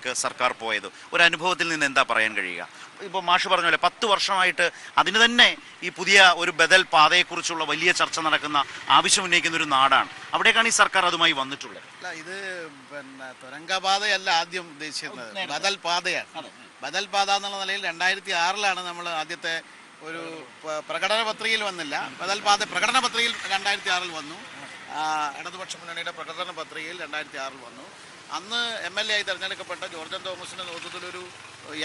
രീതിയിലേക്ക് സർക്കാർ പോയത്? ഒരു അനുഭവത്തിൽ നിന്ന് എന്താ പറയാൻ കഴിയുക? ഇപ്പോൾ മാഷ് പറഞ്ഞ പോലെ പത്ത് വർഷമായിട്ട് അതിന് തന്നെ ഈ പുതിയ ഒരു ബദൽ പാതയെക്കുറിച്ചുള്ള വലിയ ചർച്ച നടക്കുന്ന ആവശ്യം ഉന്നയിക്കുന്ന ഒരു നാടാണ്. അവിടേക്കാണ് ഈ സർക്കാർ അതുമായി വന്നിട്ടുള്ളത്. അല്ല ഇത് പിന്നെ തുരങ്കപാതയല്ല ആദ്യം ഉദ്ദേശിക്കുന്നത് ബദൽ പാതയാണ്. ബദൽ പാത എന്നുള്ള നിലയിൽ രണ്ടായിരത്തി ആറിലാണ് നമ്മൾ ആദ്യത്തെ ഒരു പ്രകടന പത്രികയിൽ വന്നില്ല. ബദൽ പാത പ്രകടന പത്രികയിൽ രണ്ടായിരത്തി ആറിൽ വന്നു. ഇടതുപക്ഷ മുന്നണിയുടെ പ്രകടന പത്രികയിൽ രണ്ടായിരത്തി ആറിൽ വന്നു. അന്ന് എം എൽ എ ആയി തെരഞ്ഞെടുക്കപ്പെട്ട ജോർജൻ തോമസിന്റെ നേതൃത്വത്തിലൊരു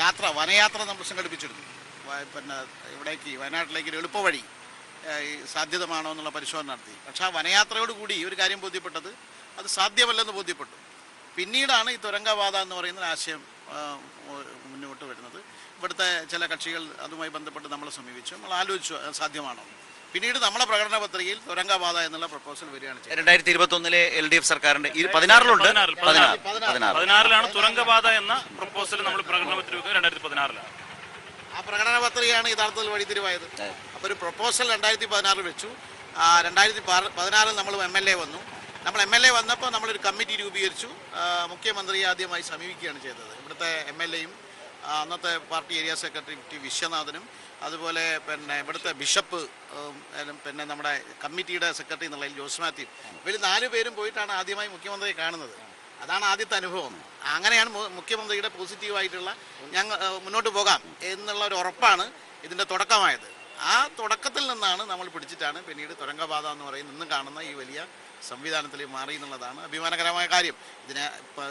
യാത്ര വനയാത്ര നമ്മൾ സംഘടിപ്പിച്ചിരുന്നു. പിന്നെ ഇവിടേക്ക് വയനാട്ടിലേക്ക് ഒരു എളുപ്പവഴി സാധ്യതമാണോ എന്നുള്ള പരിശോധന നടത്തി. പക്ഷേ ആ വനയാത്രയോട് കൂടി ഒരു കാര്യം ബോധ്യപ്പെട്ടത് അത് സാധ്യമല്ലെന്ന് ബോധ്യപ്പെട്ടു. പിന്നീടാണ് ഈ തുരങ്കവാദ എന്ന് പറയുന്ന ആശയം മുന്നോട്ട് വരുന്നത്. ഇവിടുത്തെ ചില കക്ഷികൾ അതുമായി ബന്ധപ്പെട്ട് നമ്മളെ സമീപിച്ചു. നമ്മൾ ആലോചിച്ചു സാധ്യമാണോ? പിന്നീട് നമ്മളെ പ്രകടന പത്രികയിൽ തുരങ്കാബാധ എന്നുള്ള പ്രപ്പോസൽ വരികയാണ് ചെയ്തത്. രണ്ടായിരത്തി ഇരുപത്തി ഒന്നിലെ എൽ ഡി എഫ് സർക്കാരിന്റെ പതിനാറിലുണ്ട് പതിനാറിലാണ് തുരങ്കബാധ എന്ന പ്രപ്പോസൽ നമ്മൾ പ്രകടന പത്രിക രണ്ടായിരത്തി പതിനാറിലാണ് ആ പ്രകടന പത്രികയാണ് യഥാർത്ഥത്തിൽ വഴിത്തിരിവായത്. അപ്പോൾ ഒരു പ്രപ്പോസൽ രണ്ടായിരത്തി പതിനാറിൽ വെച്ചു. ആ, രണ്ടായിരത്തി പതിനാറിൽ നമ്മൾ എം എൽ എ വന്നു. നമ്മൾ എം എൽ എ വന്നപ്പോൾ നമ്മളൊരു കമ്മിറ്റി രൂപീകരിച്ചു. മുഖ്യമന്ത്രിയെ ആദ്യമായി സമീപിക്കുകയാണ് ചെയ്തത്. ഇവിടുത്തെ എം എൽ എയും അന്നത്തെ പാർട്ടി ഏരിയ സെക്രട്ടറി ടി വിശ്വനാഥനും അതുപോലെ പിന്നെ ഇവിടുത്തെ ബിഷപ്പ് പിന്നെ നമ്മുടെ കമ്മിറ്റിയുടെ സെക്രട്ടറി എന്നുള്ള ജോസ് മാത്യു. ഇവർ നാലു പേരും പോയിട്ടാണ് ആദ്യമായി മുഖ്യമന്ത്രിയെ കാണുന്നത്. അതാണ് ആദ്യത്തെ അനുഭവം. അങ്ങനെയാണ് മുഖ്യമന്ത്രിയുടെ പോസിറ്റീവായിട്ടുള്ള ഞങ്ങൾ മുന്നോട്ട് പോകാം എന്നുള്ള ഒരു ഉറപ്പാണ് ഇതിന്റെ തുടക്കമായത്. ആ തുടക്കത്തിൽ നിന്നാണ് നമ്മൾ പിടിച്ചിട്ടാണ് പിന്നീട് തുരങ്കപാത എന്ന് പറയുന്ന ഇന്നും കാണുന്ന ഈ വലിയ സംവിധാനത്തിൽ മാറി എന്നുള്ളതാണ് അഭിമാനകരമായ കാര്യം. ഇതിനെ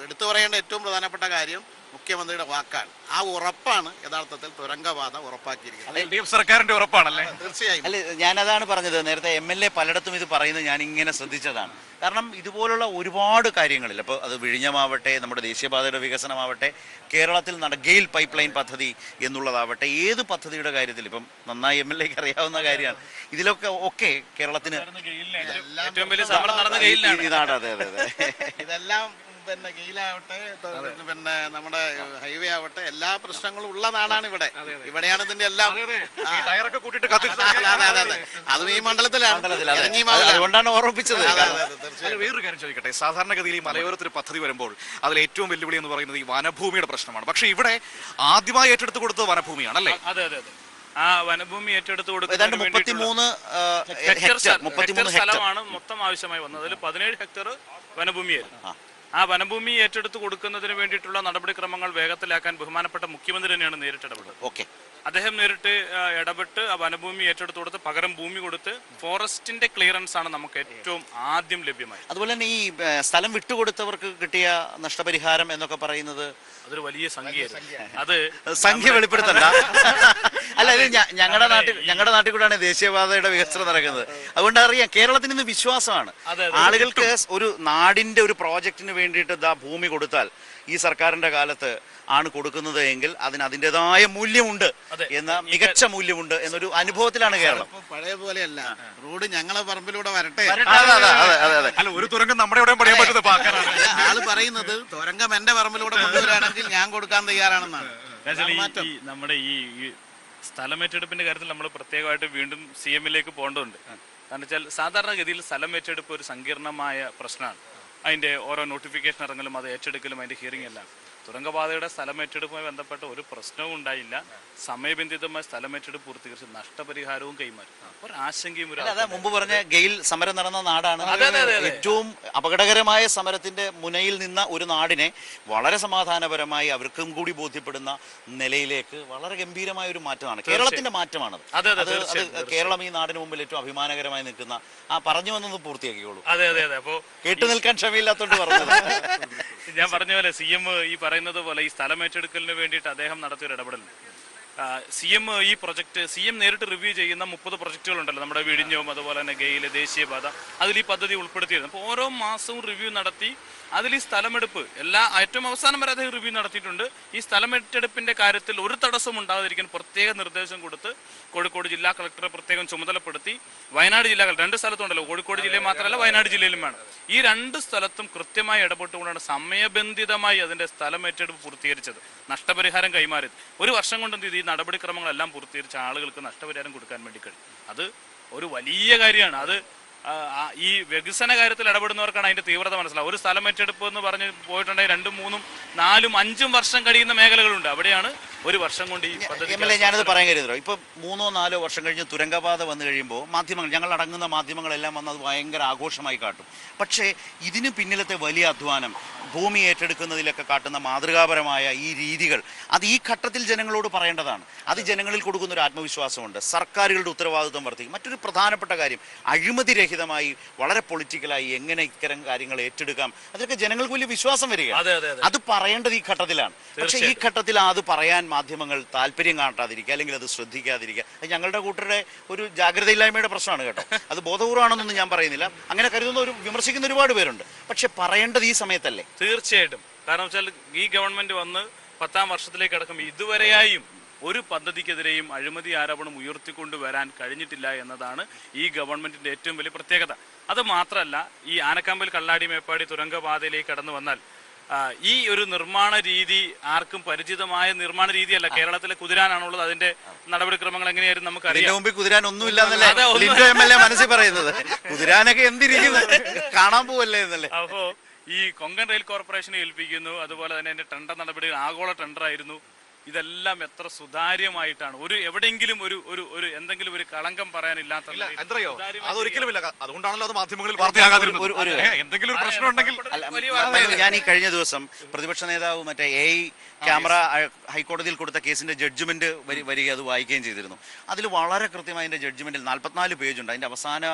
എടുത്തു പറയേണ്ട ഏറ്റവും പ്രധാനപ്പെട്ട കാര്യം മുഖ്യമന്ത്രിയുടെ വാക്കാണ്. ആ ഉറപ്പാണ് യഥാർത്ഥത്തിൽ തുരങ്കപാത ഉറപ്പാക്കിയിരിക്കുന്നത്. സർക്കാരിന്റെ ഉറപ്പാണല്ലേ? തീർച്ചയായും. അല്ല ഞാനതാണ് പറഞ്ഞത്. നേരത്തെ എം എൽ എ പലയിടത്തും ഇത് പറയുന്നത് ഞാൻ ഇങ്ങനെ ശ്രദ്ധിച്ചതാണ്. കാരണം ഇതുപോലുള്ള ഒരുപാട് കാര്യങ്ങളിൽ അപ്പോൾ അത് വിഴിഞ്ഞമാവട്ടെ നമ്മുടെ ദേശീയപാതയുടെ വികസനമാവട്ടെ കേരളത്തിൽ നട ഗെയിൽ പൈപ്പ് ലൈൻ പദ്ധതി എന്നുള്ളതാവട്ടെ ഏത് പദ്ധതിയുടെ കാര്യത്തിൽ ഇപ്പം നന്നായി എം എൽ എക്ക് അറിയാവുന്ന കാര്യമാണ്. ഇതിലൊക്കെ ഒക്കെ കേരളത്തിന് ഏറ്റവും വലിയ നടന്ന ഗെയിലാണ് ഇതെല്ലാം പിന്നെ ഗെയിലാവട്ടെ പിന്നെ നമ്മുടെ ഹൈവേ ആവട്ടെ എല്ലാ പ്രശ്നങ്ങളും ഉള്ള നാടാണ് ഇവിടെ ഇവിടെയാണ് ഇതിന്റെ എല്ലാം ടയറൊക്കെ കത്തിച്ച് അതെ, ഈ മണ്ഡലത്തിലാണ്. അതുകൊണ്ടാണ് ഓർമ്മിപ്പിച്ചത്. വേറൊരു കാര്യം ചോദിക്കട്ടെ. സാധാരണഗതിയിൽ ഈ മലയോരത്തൊരു പദ്ധതി വരുമ്പോൾ അതിൽ ഏറ്റവും വെല്ലുവിളി എന്ന് പറയുന്നത് ഈ വനഭൂമിയുടെ പ്രശ്നമാണ്. പക്ഷെ ഇവിടെ ആദ്യമായി ഏറ്റെടുത്ത് കൊടുത്തത് വനഭൂമിയാണ് അല്ലേ? അതെ അതെ അതെ. ആ വനഭൂമി ഏറ്റെടുത്ത് കൊടുക്കുന്നതിന് മുപ്പത്തിമൂന്ന് ഹെക്ടർ സ്ഥലമാണ് മൊത്തം ആവശ്യമായി വന്നത്. അതിൽ പതിനേഴ് ഹെക്ടർ വനഭൂമിയായിരുന്നു. ആ. വനഭൂമി ഏറ്റെടുത്ത് കൊടുക്കുന്നതിന് വേണ്ടിയിട്ടുള്ള നടപടിക്രമങ്ങൾ വേഗത്തിലാക്കാൻ ബഹുമാനപ്പെട്ട മുഖ്യമന്ത്രി തന്നെയാണ് നേരിട്ട് ഇടപെട്ടത് ഓക്കെ. അദ്ദേഹം നേരിട്ട് ഇടപെട്ട് വനഭൂമി ഏറ്റെടുത്ത് കൊടുത്ത് പകരം ഭൂമി കൊടുത്ത് ഫോറസ്റ്റിന്റെ ക്ലിയറൻസ് ആണ് നമുക്ക് ഏറ്റവും ആദ്യം ലഭ്യമായത്. അതുപോലെ തന്നെ ഈ സ്ഥലം വിട്ടുകൊടുത്തവർക്ക് കിട്ടിയ നഷ്ടപരിഹാരം എന്നൊക്കെ പറയുന്നത് അതൊരു വലിയ സംഖ്യ അത് സംഖ്യ വെളിപ്പെടുത്തണ്ട. അല്ല ഇത് ഞങ്ങളുടെ നാട്ടിൽ ഞങ്ങളുടെ നാട്ടിൽ കൂടെയാണ് ദേശീയപാതയുടെ വികസനം നടക്കുന്നത്. അതുകൊണ്ട് അറിയാം കേരളത്തിന് ഇന്ന് വിശ്വാസമാണ്. ആളുകൾക്ക് ഒരു നാടിന്റെ ഒരു പ്രോജക്റ്റിന് വേണ്ടിയിട്ട് ദാ ഭൂമി കൊടുത്താൽ ഈ സർക്കാരിന്റെ കാലത്ത് ആണ് കൊടുക്കുന്നത് എങ്കിൽ അതിന് അതിന്റെതായ മൂല്യമുണ്ട് എന്ന മികച്ച മൂല്യമുണ്ട് എന്നൊരു അനുഭവത്തിലാണ് കേരളം. പഴയ പോലെയല്ല. റോഡ് ഞങ്ങളെ പറമ്പിലൂടെ വരട്ടെ. അതെ അതെ അതെ അതെ അതെ. അല്ല ഒരു തുരങ്കം നമ്മുടെ ഇവിടെ പറയാൻ പറ്റുന്നത് ആൾ. പറയുന്നത് തുരങ്കം എന്റെ പറമ്പിലൂടെ കൊണ്ടുവരാണെങ്കിൽ ഞാൻ കൊടുക്കാൻ തയ്യാറാണെന്നാണ്. നമ്മുടെ ഈ ഈ സ്ഥലം ഏറ്റെടുപ്പിന്റെ കാര്യത്തിൽ നമ്മൾ പ്രത്യേകമായിട്ട് വീണ്ടും സി എമ്മിലേക്ക് പോകേണ്ടതുണ്ട്. കാരണം വെച്ചാൽ സാധാരണഗതിയിൽ സ്ഥലം ഏറ്റെടുപ്പ് ഒരു സങ്കീർണമായ പ്രശ്നമാണ്. അതിന്റെ ഓരോ നോട്ടിഫിക്കേഷൻ ഇറങ്ങലും അത് ഏറ്റെടുക്കലും അതിന്റെ ഹിയറിംഗ് എല്ലാം. തുരങ്കപാതയുടെ സ്ഥലം ഏറ്റെടുപ്പുമായി ബന്ധപ്പെട്ട ഒരു പ്രശ്നവും ഉണ്ടായില്ല. സമയബന്ധിതമായ സ്ഥലം ഏറ്റെടുപ്പ് പൂർത്തീകരിച്ച് നഷ്ടപരിഹാരവും കൈമാറി. ഒരു ആശങ്കയും മുമ്പ് പറഞ്ഞ ഗെയിൽ സമരം നടന്ന നാടാണ്. ഏറ്റവും അപകടകരമായ സമരത്തിന്റെ മുനയിൽ നിന്ന ഒരു നാടിനെ വളരെ സമാധാനപരമായി അവർക്കും കൂടി ബോധ്യപ്പെടുന്ന നിലയിലേക്ക് വളരെ ഗംഭീരമായ ഒരു മാറ്റമാണ്. കേരളത്തിന്റെ മാറ്റമാണ് അതെ, കേരളം ഈ നാടിന് മുമ്പിൽ ഏറ്റവും അഭിമാനകരമായി നിൽക്കുന്ന ആ പറഞ്ഞു വന്നത് പൂർത്തിയാക്കിക്കോളൂ. അതെ അതെ അതെ. അപ്പോ കേട്ടു നിൽക്കാൻ ക്ഷമയില്ലാത്തോണ്ട് പറഞ്ഞത്. ഞാൻ പറഞ്ഞ പോലെ സി എം ഈ പറയുന്നത് പോലെ ഈ സ്ഥലം ഏറ്റെടുക്കലിന് വേണ്ടിയിട്ട് അദ്ദേഹം നടത്തിയൊരു ഇടപെടലുണ്ട്. സി എം ഈ പ്രൊജക്ട് സി എം നേരിട്ട് റിവ്യൂ ചെയ്യുന്ന മുപ്പത് പ്രൊജക്ടുകളുണ്ടല്ലോ. നമ്മുടെ വിഴിഞ്ഞവും അതുപോലെ തന്നെ ഗെയിൽ ദേശീയപാത അതിൽ ഈ പദ്ധതി ഉൾപ്പെടുത്തിയിരുന്നു. അപ്പോൾ ഓരോ മാസവും റിവ്യൂ നടത്തി അതിൽ ഈ സ്ഥലമെടുപ്പ് എല്ലാ ഏറ്റവും അവസാനം വരെ അദ്ദേഹം റിവ്യൂ നടത്തിയിട്ടുണ്ട്. ഈ സ്ഥലമെടുപ്പിന്റെ കാര്യത്തിൽ ഒരു തടസ്സം ഉണ്ടാകാതിരിക്കാൻ പ്രത്യേക നിർദ്ദേശം കൊടുത്ത് കോഴിക്കോട് ജില്ലാ കളക്ടറെ പ്രത്യേകം ചുമതലപ്പെടുത്തി. വയനാട് ജില്ലാ രണ്ട് സ്ഥലത്തുണ്ടല്ലോ. കോഴിക്കോട് ജില്ലയിൽ മാത്രമല്ല വയനാട് ജില്ലയിലും വേണം. ഈ രണ്ട് സ്ഥലത്തും കൃത്യമായി ഇടപെട്ടുകൊണ്ടാണ് സമയബന്ധിതമായി അതിന്റെ സ്ഥലം ഏറ്റെടുപ്പ് പൂർത്തീകരിച്ചത്. നഷ്ടപരിഹാരം കൈമാറിയത്. ഒരു വർഷം കൊണ്ട് എന്ത് ചെയ്തു? നടപടിക്രമങ്ങളെല്ലാം പൂർത്തീകരിച്ച ആളുകൾക്ക് നഷ്ടപരിഹാരം കൊടുക്കാൻ വേണ്ടി കഴിയും. അത് ഒരു വലിയ കാര്യമാണ്. അത് ഈ വികസന കാര്യത്തിൽ ഇടപെടുന്നവർക്കാണ് അതിന്റെ തീവ്രത മനസ്സിലാവും ഒരു സ്ഥലം ഏറ്റെടുപ്പ് എന്ന് പറഞ്ഞ് പോയിട്ടുണ്ടെങ്കിൽ രണ്ടും മൂന്നും നാലും അഞ്ചും വർഷം കഴിയുന്ന മേഖലകളുണ്ട്. അവിടെയാണ് ഒരു വർഷം കൊണ്ട് ഈ പദ്ധതി എം എൽ എ ഞാനത് പറയാൻ കരുതല്ലോ ഇപ്പൊ മൂന്നോ നാലോ വർഷം കഴിഞ്ഞ് തുരങ്കപാത വന്നു കഴിയുമ്പോൾ മാധ്യമങ്ങൾ ഞങ്ങൾ അടങ്ങുന്ന മാധ്യമങ്ങളെല്ലാം വന്ന് അത് ഭയങ്കര ആഘോഷമായി കാട്ടും. പക്ഷേ ഇതിന് പിന്നിലത്തെ വലിയ അധ്വാനം ഭൂമി ഏറ്റെടുക്കുന്നതിലൊക്കെ കാട്ടുന്ന മാതൃകാപരമായ ഈ രീതികൾ അത് ഈ ഘട്ടത്തിൽ ജനങ്ങളോട് പറയേണ്ടതാണ്. അത് ജനങ്ങളിൽ കൊടുക്കുന്ന ഒരു ആത്മവിശ്വാസമുണ്ട്. സർക്കാരുകളുടെ ഉത്തരവാദിത്വം വർദ്ധിക്കും. മറ്റൊരു പ്രധാനപ്പെട്ട കാര്യം അഴിമതിരഹിതമായി വളരെ പൊളിറ്റിക്കലായി എങ്ങനെ ഇത്തരം കാര്യങ്ങൾ ഏറ്റെടുക്കാം? അതിലൊക്കെ ജനങ്ങൾക്ക് വലിയ വിശ്വാസം വരിക. അത് പറയേണ്ടത് ഈ ഘട്ടത്തിലാണ്. പക്ഷേ ഈ ഘട്ടത്തിൽ അത് പറയാൻ മാധ്യമങ്ങൾ താല്പര്യം കാട്ടാതിരിക്കുക അല്ലെങ്കിൽ അത് ശ്രദ്ധിക്കാതിരിക്കുക. അത് ഞങ്ങളുടെ കൂട്ടരുടെ ഒരു ജാഗ്രതയില്ലായ്മയുടെ പ്രശ്നമാണ് കേട്ടോ. അത് ബോധപൂർവമാണെന്നൊന്നും ഞാൻ പറയുന്നില്ല. അങ്ങനെ കരുതുന്ന ഒരു വിമർശിക്കുന്ന ഒരുപാട് പേരുണ്ട്. പക്ഷെ പറയേണ്ടത് ഈ സമയത്തല്ലേ? തീർച്ചയായിട്ടും. കാരണം വെച്ചാൽ ഈ ഗവൺമെന്റ് വന്ന് പത്താം വർഷത്തിലേക്ക് അടക്കം ഇതുവരെയായും ഒരു പദ്ധതിക്കെതിരെയും അഴിമതി ആരോപണം ഉയർത്തിക്കൊണ്ട് വരാൻ കഴിഞ്ഞിട്ടില്ല എന്നതാണ് ഈ ഗവൺമെന്റിന്റെ ഏറ്റവും വലിയ പ്രത്യേകത. അത് മാത്രമല്ല ഈ ആനക്കാമ്പൽ കള്ളാടി മേപ്പാടി തുരങ്കപാതയിലേക്ക് കടന്നു വന്നാൽ ഈ ഒരു നിർമ്മാണ രീതി ആർക്കും പരിചിതമായ നിർമ്മാണ രീതിയല്ല. കേരളത്തിലെ കുതിരാനാണുള്ളത്. അതിന്റെ നടപടിക്രമങ്ങൾ എങ്ങനെയായിരുന്നു നമുക്ക് അറിയാം മുമ്പിൽ കുതിരാൻ ഒന്നുമില്ലെന്നല്ലേ ഒന്നും- ലിൻഡോ എം എൽ എ മനസ്സിൽ പറയുന്നത്? കുതിരാനൊക്കെ എന്തിരിക്കുന്നത് കാണാൻ പോവല്ലേ എന്നല്ലേ? അപ്പോ ഈ കൊങ്കൺ റെയിൽ കോർപ്പറേഷനെ ഏൽപ്പിക്കുന്നു. അതുപോലെ തന്നെ അതിന്റെ ടെൻഡർ നടപടികൾ ആഗോള ടെൻഡർ ആയിരുന്നു ഇതെല്ലാം എത്ര സുതാര്യമായിട്ടാണ്. ഒരു എവിടെയെങ്കിലും ഒരു ഒരു ഒരു എന്തെങ്കിലും ഒരു കളങ്കം പറയാനില്ലാത്ത എന്തറിയോ? അതൊരിക്കലുമില്ല അതുകൊണ്ടാണല്ലോ അത് മാധ്യമങ്ങളിൽ വാർത്തയാകാതിരുന്നത്. എന്തെങ്കിലും ഒരു പ്രശ്നം ഉണ്ടെങ്കിൽ ഞാൻ ഈ കഴിഞ്ഞ ദിവസം പ്രതിപക്ഷ നേതാവ് മറ്റേ എ ക്യാമറ ഹൈക്കോടതിയിൽ കൊടുത്ത കേസിന്റെ ജഡ്ജ്മെന്റ് വരിക അത് വായിക്കുകയും ചെയ്തിരുന്നു. അതിൽ വളരെ കൃത്യമായി അതിന്റെ ജഡ്ജ്മെന്റിൽ നാൽപ്പത്തിനാല് പേജുണ്ട്. ഉണ്ട് അതിന്റെ അവസാന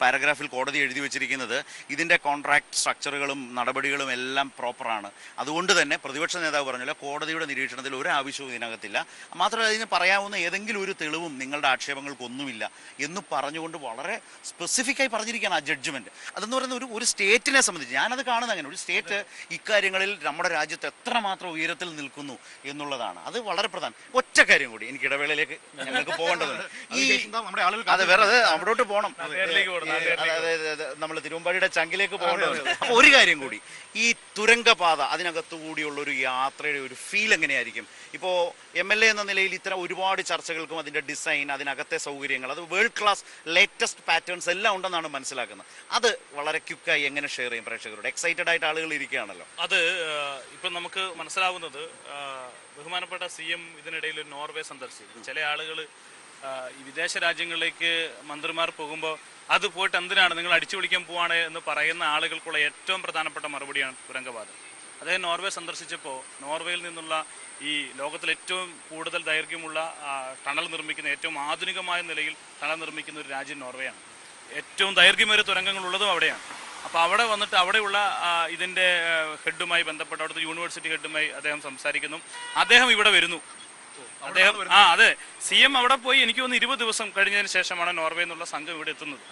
പാരഗ്രാഫിൽ കോടതി എഴുതി വെച്ചിരിക്കുന്നത് ഇതിന്റെ കോൺട്രാക്ട് സ്ട്രക്ചറുകളും നടപടികളും എല്ലാം പ്രോപ്പറാണ് അതുകൊണ്ട് തന്നെ പ്രതിപക്ഷ നേതാവ് പറഞ്ഞില്ല കോടതിയുടെ നിരീക്ഷണത്തിൽ ഒരു ആവശ്യവും ഇതിനകത്തില്ല. മാത്രമല്ല ഇതിന് പറയാവുന്ന ഏതെങ്കിലും ഒരു തെളിവും നിങ്ങളുടെ ആക്ഷേപങ്ങൾക്കൊന്നുമില്ല എന്ന് പറഞ്ഞുകൊണ്ട് വളരെ സ്പെസിഫിക്കായി പറഞ്ഞിരിക്കുകയാണ് ആ ജഡ്ജ്മെന്റ് അതെന്ന് പറയുന്ന ഒരു ഒരു സ്റ്റേറ്റിനെ സംബന്ധിച്ച് ഞാനത് കാണുന്നത് അങ്ങനെ ഒരു സ്റ്റേറ്റ് ഇക്കാര്യങ്ങളിൽ നമ്മുടെ രാജ്യത്ത് എത്രമാത്രം ഉയരത്തിൽ നിൽക്കുന്നു എന്നുള്ളതാണ്. അത് വളരെ പ്രധാനം. ഒറ്റ കാര്യം കൂടി എനിക്ക് ഇടവേളയിലേക്ക് ഞങ്ങൾക്ക് പോകേണ്ടതുണ്ട്. ഈ നമ്മുടെ ആളുകൾ അതെ വേറെ അവിടോട്ട് പോകണം. നാട്ടുകാരിലേക്ക് നമ്മൾ തിരുവമ്പാടിയുടെ ചങ്കിലേക്ക് പോകേണ്ടത് അപ്പൊ ഒരു കാര്യം. കൂടി. ഈ തുരങ്കപാത അതിനകത്തു കൂടിയുള്ള ഒരു യാത്രയുടെ ഒരു ഫീൽ എങ്ങനെയായിരിക്കും? ഇപ്പോൾ എം എൽ എ എന്ന നിലയിൽ ഇത്തരം ഒരുപാട് ചർച്ചകൾക്കും അതിന്റെ ഡിസൈൻ അതിനകത്തെ സൗകര്യങ്ങൾ അത് വേൾഡ് ക്ലാസ് ലേറ്റസ്റ്റ് പാറ്റേൺസ് എല്ലാം ഉണ്ടെന്നാണ് മനസ്സിലാക്കുന്നത്. അത് വളരെ ക്യുക്കായി എങ്ങനെ ഷെയർ ചെയ്യും പ്രേക്ഷകരോട്? എക്സൈറ്റഡ് ആയിട്ട് ആളുകൾ ഇരിക്കുകയാണല്ലോ. അത് ഇപ്പം നമുക്ക് മനസ്സിലാവുന്നത് ബഹുമാനപ്പെട്ട സി എം ഇതിനിടയിൽ ഒരു നോർവേ സന്ദർശിച്ചു. ചില ആളുകൾ ഈ വിദേശ രാജ്യങ്ങളിലേക്ക് മന്ത്രിമാർ പോകുമ്പോൾ അത് പോയിട്ട് എന്തിനാണ് നിങ്ങൾ അടിച്ചു വിളിക്കാൻ പോവാണ് എന്ന് പറയുന്ന ആളുകൾക്കുള്ള ഏറ്റവും പ്രധാനപ്പെട്ട മറുപടിയാണ് തുരങ്കവാദം. അദ്ദേഹം നോർവേ സന്ദർശിച്ചപ്പോൾ നോർവേയിൽ നിന്നുള്ള ഈ ലോകത്തിലെ ഏറ്റവും കൂടുതൽ ദൈർഘ്യമുള്ള ടണൽ നിർമ്മിക്കുന്ന ഏറ്റവും ആധുനികമായ നിലയിൽ ടണൽ നിർമ്മിക്കുന്ന ഒരു രാജ്യം നോർവേയാണ്. ഏറ്റവും ദൈർഘ്യമേറിയ തുരങ്കങ്ങൾ ഉള്ളതും അവിടെയാണ്. അപ്പോൾ അവിടെ വന്നിട്ട് അവിടെയുള്ള ഇതിന്റെ ഹെഡുമായി ബന്ധപ്പെട്ട് അവിടുത്തെ യൂണിവേഴ്സിറ്റി ഹെഡുമായി അദ്ദേഹം സംസാരിക്കുന്നു. അദ്ദേഹം ഇവിടെ വരുന്നു. അദ്ദേഹം ആ അതെ. സി എം അവിടെ പോയി. എനിക്ക് തോന്നുന്നു ഇരുപത് ദിവസം കഴിഞ്ഞതിന് ശേഷമാണ് നോർവേ എന്നുള്ള സംഘം ഇവിടെ എത്തുന്നത്.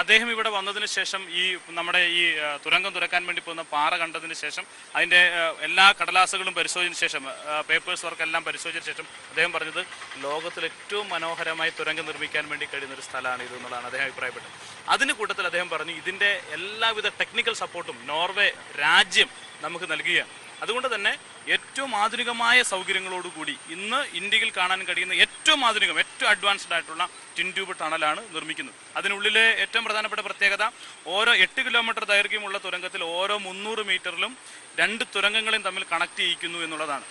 അദ്ദേഹം ഇവിടെ വന്നതിന് ശേഷം ഈ നമ്മുടെ ഈ തുരങ്കം തുറക്കാൻ വേണ്ടി പോകുന്ന പാറ കണ്ടതിന് ശേഷം അതിന്റെ എല്ലാ കടലാസുകളും പരിശോധിച്ചതിന് ശേഷം പേപ്പേഴ്സ് വർക്ക് എല്ലാം പരിശോധിച്ചതിന് ശേഷം അദ്ദേഹം പറഞ്ഞത് ലോകത്തിൽ ഏറ്റവും മനോഹരമായി തുരങ്കം നിർമ്മിക്കാൻ വേണ്ടി കഴിയുന്ന ഒരു സ്ഥലമാണ് ഇത് എന്നുള്ളതാണ് അദ്ദേഹം അഭിപ്രായപ്പെട്ടത്. അതിന് കൂട്ടത്തിൽ അദ്ദേഹം പറഞ്ഞു ഇതിന്റെ എല്ലാവിധ ടെക്നിക്കൽ സപ്പോർട്ടും നോർവേ രാജ്യം നമുക്ക് നൽകുകയാണ്. അതുകൊണ്ട് തന്നെ ഏറ്റവും ആധുനികമായ സൗകര്യങ്ങളോടുകൂടി ഇന്ന് ഇന്ത്യയിൽ കാണാൻ കഴിയുന്ന ഏറ്റവും ആധുനികം ഏറ്റവും അഡ്വാൻസ്ഡ് ആയിട്ടുള്ള ടിൻ ട്യൂബ് ടണലാണ് നിർമ്മിക്കുന്നത്. അതിനുള്ളിലെ ഏറ്റവും പ്രധാനപ്പെട്ട പ്രത്യേകത ഓരോ എട്ട് കിലോമീറ്റർ ദൈർഘ്യമുള്ള തുരങ്കത്തിൽ ഓരോ മുന്നൂറ് മീറ്ററിലും രണ്ട് തുരങ്കങ്ങളെയും തമ്മിൽ കണക്ട് ചെയ്യിക്കുന്നു എന്നുള്ളതാണ്.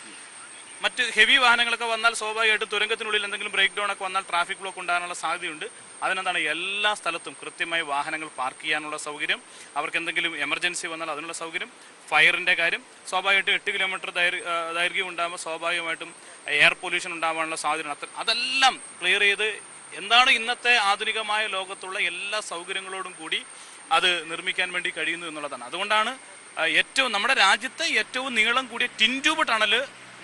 മറ്റ് ഹെവി വാഹനങ്ങളൊക്കെ വന്നാൽ സ്വാഭാവികമായിട്ടും തുരങ്കത്തിനുള്ളിൽ എന്തെങ്കിലും ബ്രേക്ക് ഡൗൺ ഒക്കെ വന്നാൽ ട്രാഫിക് ബ്ലോക്ക് ഉണ്ടാകാനുള്ള സാധ്യതയുണ്ട്. അതിനെന്താണ് എല്ലാ സ്ഥലത്തും കൃത്യമായി വാഹനങ്ങൾ പാർക്ക് ചെയ്യാനുള്ള സൗകര്യം അവർക്ക് എന്തെങ്കിലും എമർജൻസി വന്നാൽ അതിനുള്ള സൗകര്യം ഫയറിന്റെ കാര്യം സ്വാഭാവികമായിട്ടും എട്ട് കിലോമീറ്റർ ദൈർഘ്യം ഉണ്ടാകുമ്പോൾ സ്വാഭാവികമായിട്ടും എയർ പൊല്യൂഷൻ ഉണ്ടാകാനുള്ള സാധ്യത അതെല്ലാം ക്ലിയർ ചെയ്ത് എന്താണ് ഇന്നത്തെ ആധുനികമായ ലോകത്തുള്ള എല്ലാ സൗകര്യങ്ങളോടും കൂടി അത് നിർമ്മിക്കാൻ വേണ്ടി കഴിയുന്നു എന്നുള്ളതാണ്. അതുകൊണ്ടാണ് ഏറ്റവും നമ്മുടെ രാജ്യത്തെ ഏറ്റവും നീളം കൂടിയ ടിൻ ട്യൂബ് ടണൽ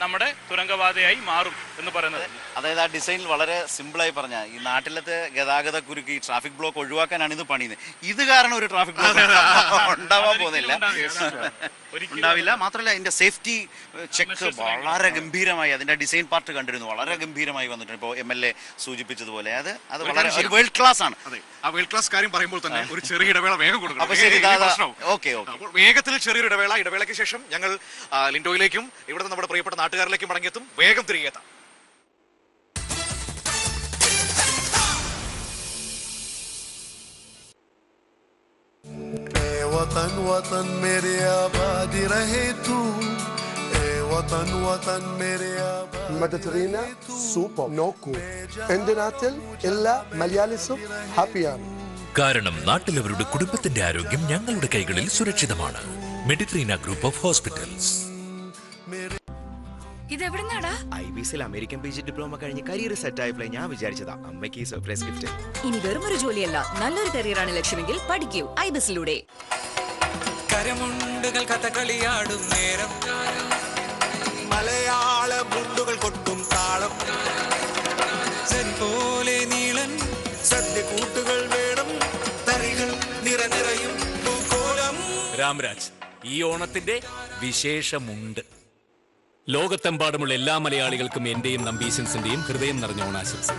നമ്മുടെ തുരങ്കപാതയായി മാറും എന്ന് പറയുന്നത്. അതായത് ആ ഡിസൈൻ വളരെ സിമ്പിളായി പറഞ്ഞ ഈ നാട്ടിലത്തെ ഗതാഗത കുരുക്ക് ഈ ട്രാഫിക് ബ്ലോക്ക് ഒഴിവാക്കാനാണ് ഇത് പണിയുന്നത്. ഇത് കാരണം ഒരു ട്രാഫിക് ബ്ലോക്ക് ഉണ്ടാവാൻ പോകുന്നില്ല. ഉണ്ടാവില്ല. മാത്രമല്ല അതിന്റെ സേഫ്റ്റി ചെക്ക് വളരെ ഗംഭീരമായി അതിന്റെ ഡിസൈൻ പാർട്ട് കണ്ടിരുന്നു. വളരെ ഗംഭീരമായി വന്നിട്ടുണ്ട്. ഇപ്പോൾ എം എൽ എ സൂചിപ്പിച്ചതുപോലെ. അത് അത് വളരെ ഒരു വേൾഡ് ക്ലാസ് ആണ്. ആ വേൾഡ് ക്ലാസ് കാര്യം പറയുമ്പോൾ തന്നെ ഒരു ചെറിയ ഇടവേള വേഗം കൊടുക്കണം. ഓക്കേ, വേഗത്തിൽ ചെറിയൊരു ഇടവേള. ഇടവേളയ്ക്ക് ശേഷം ഞങ്ങൾ ലിൻഡോയിലേക്കും ഇവിടെ നമ്മുടെ പ്രിയപ്പെട്ട നാട്ടുകാരിലേക്ക് മടങ്ങിയെത്തും വേഗം തിരികെ എത്താം. وطن وطن میرے آباد رہے تو اے وطن وطن میرے آباد مدترينا سوبر നോക്കൂ. എന്റെ നാട്ടിൽ എല്ലാ മലയാളിസും ഹാപ്പിയാണ്? കാരണം നാട്ടിലവരുടെ കുടുംബത്തിന്റെ ആരോഗ്യം ഞങ്ങളുടെ കൈകളിൽ സുരക്ഷിതമാണ്. Meditrina group of hospitals. ഇതെവിടുന്നാടാ? I B American P G diploma കഴിഞ്ഞ് കരിയർ സെറ്റ് ആയപ്പോൾ ഞാൻ വിചാരിച്ചതാ അമ്മയ്ക്ക് ഈ സർപ്രൈസ് ഗിഫ്റ്റ് ഇനി വെറും ഒരു ജോലിയല്ല നല്ലൊരു കരിയറാണ് ലക്ഷ്യമെങ്കിൽ പഠിക്കൂ ഐബസിലൂടെ കരമുണ്ടുകൾ കഥകളിയാടും നേരം. മലയാള മുണ്ടുകൾ കൊട്ടും താളം. പോലെ നീളൻ സദ്യ കൂട്ടുകൾ വേണം. തറികൾ നിറനിറയും രാംരാജ് ഈ ഓണത്തിന്റെ വിശേഷമുണ്ട്. ലോകത്തെമ്പാടുമുള്ള എല്ലാ മലയാളികൾക്കും എന്റെയും നമ്പീസൻസിന്റെയും ഹൃദയം നിറഞ്ഞ ഓണാശംസ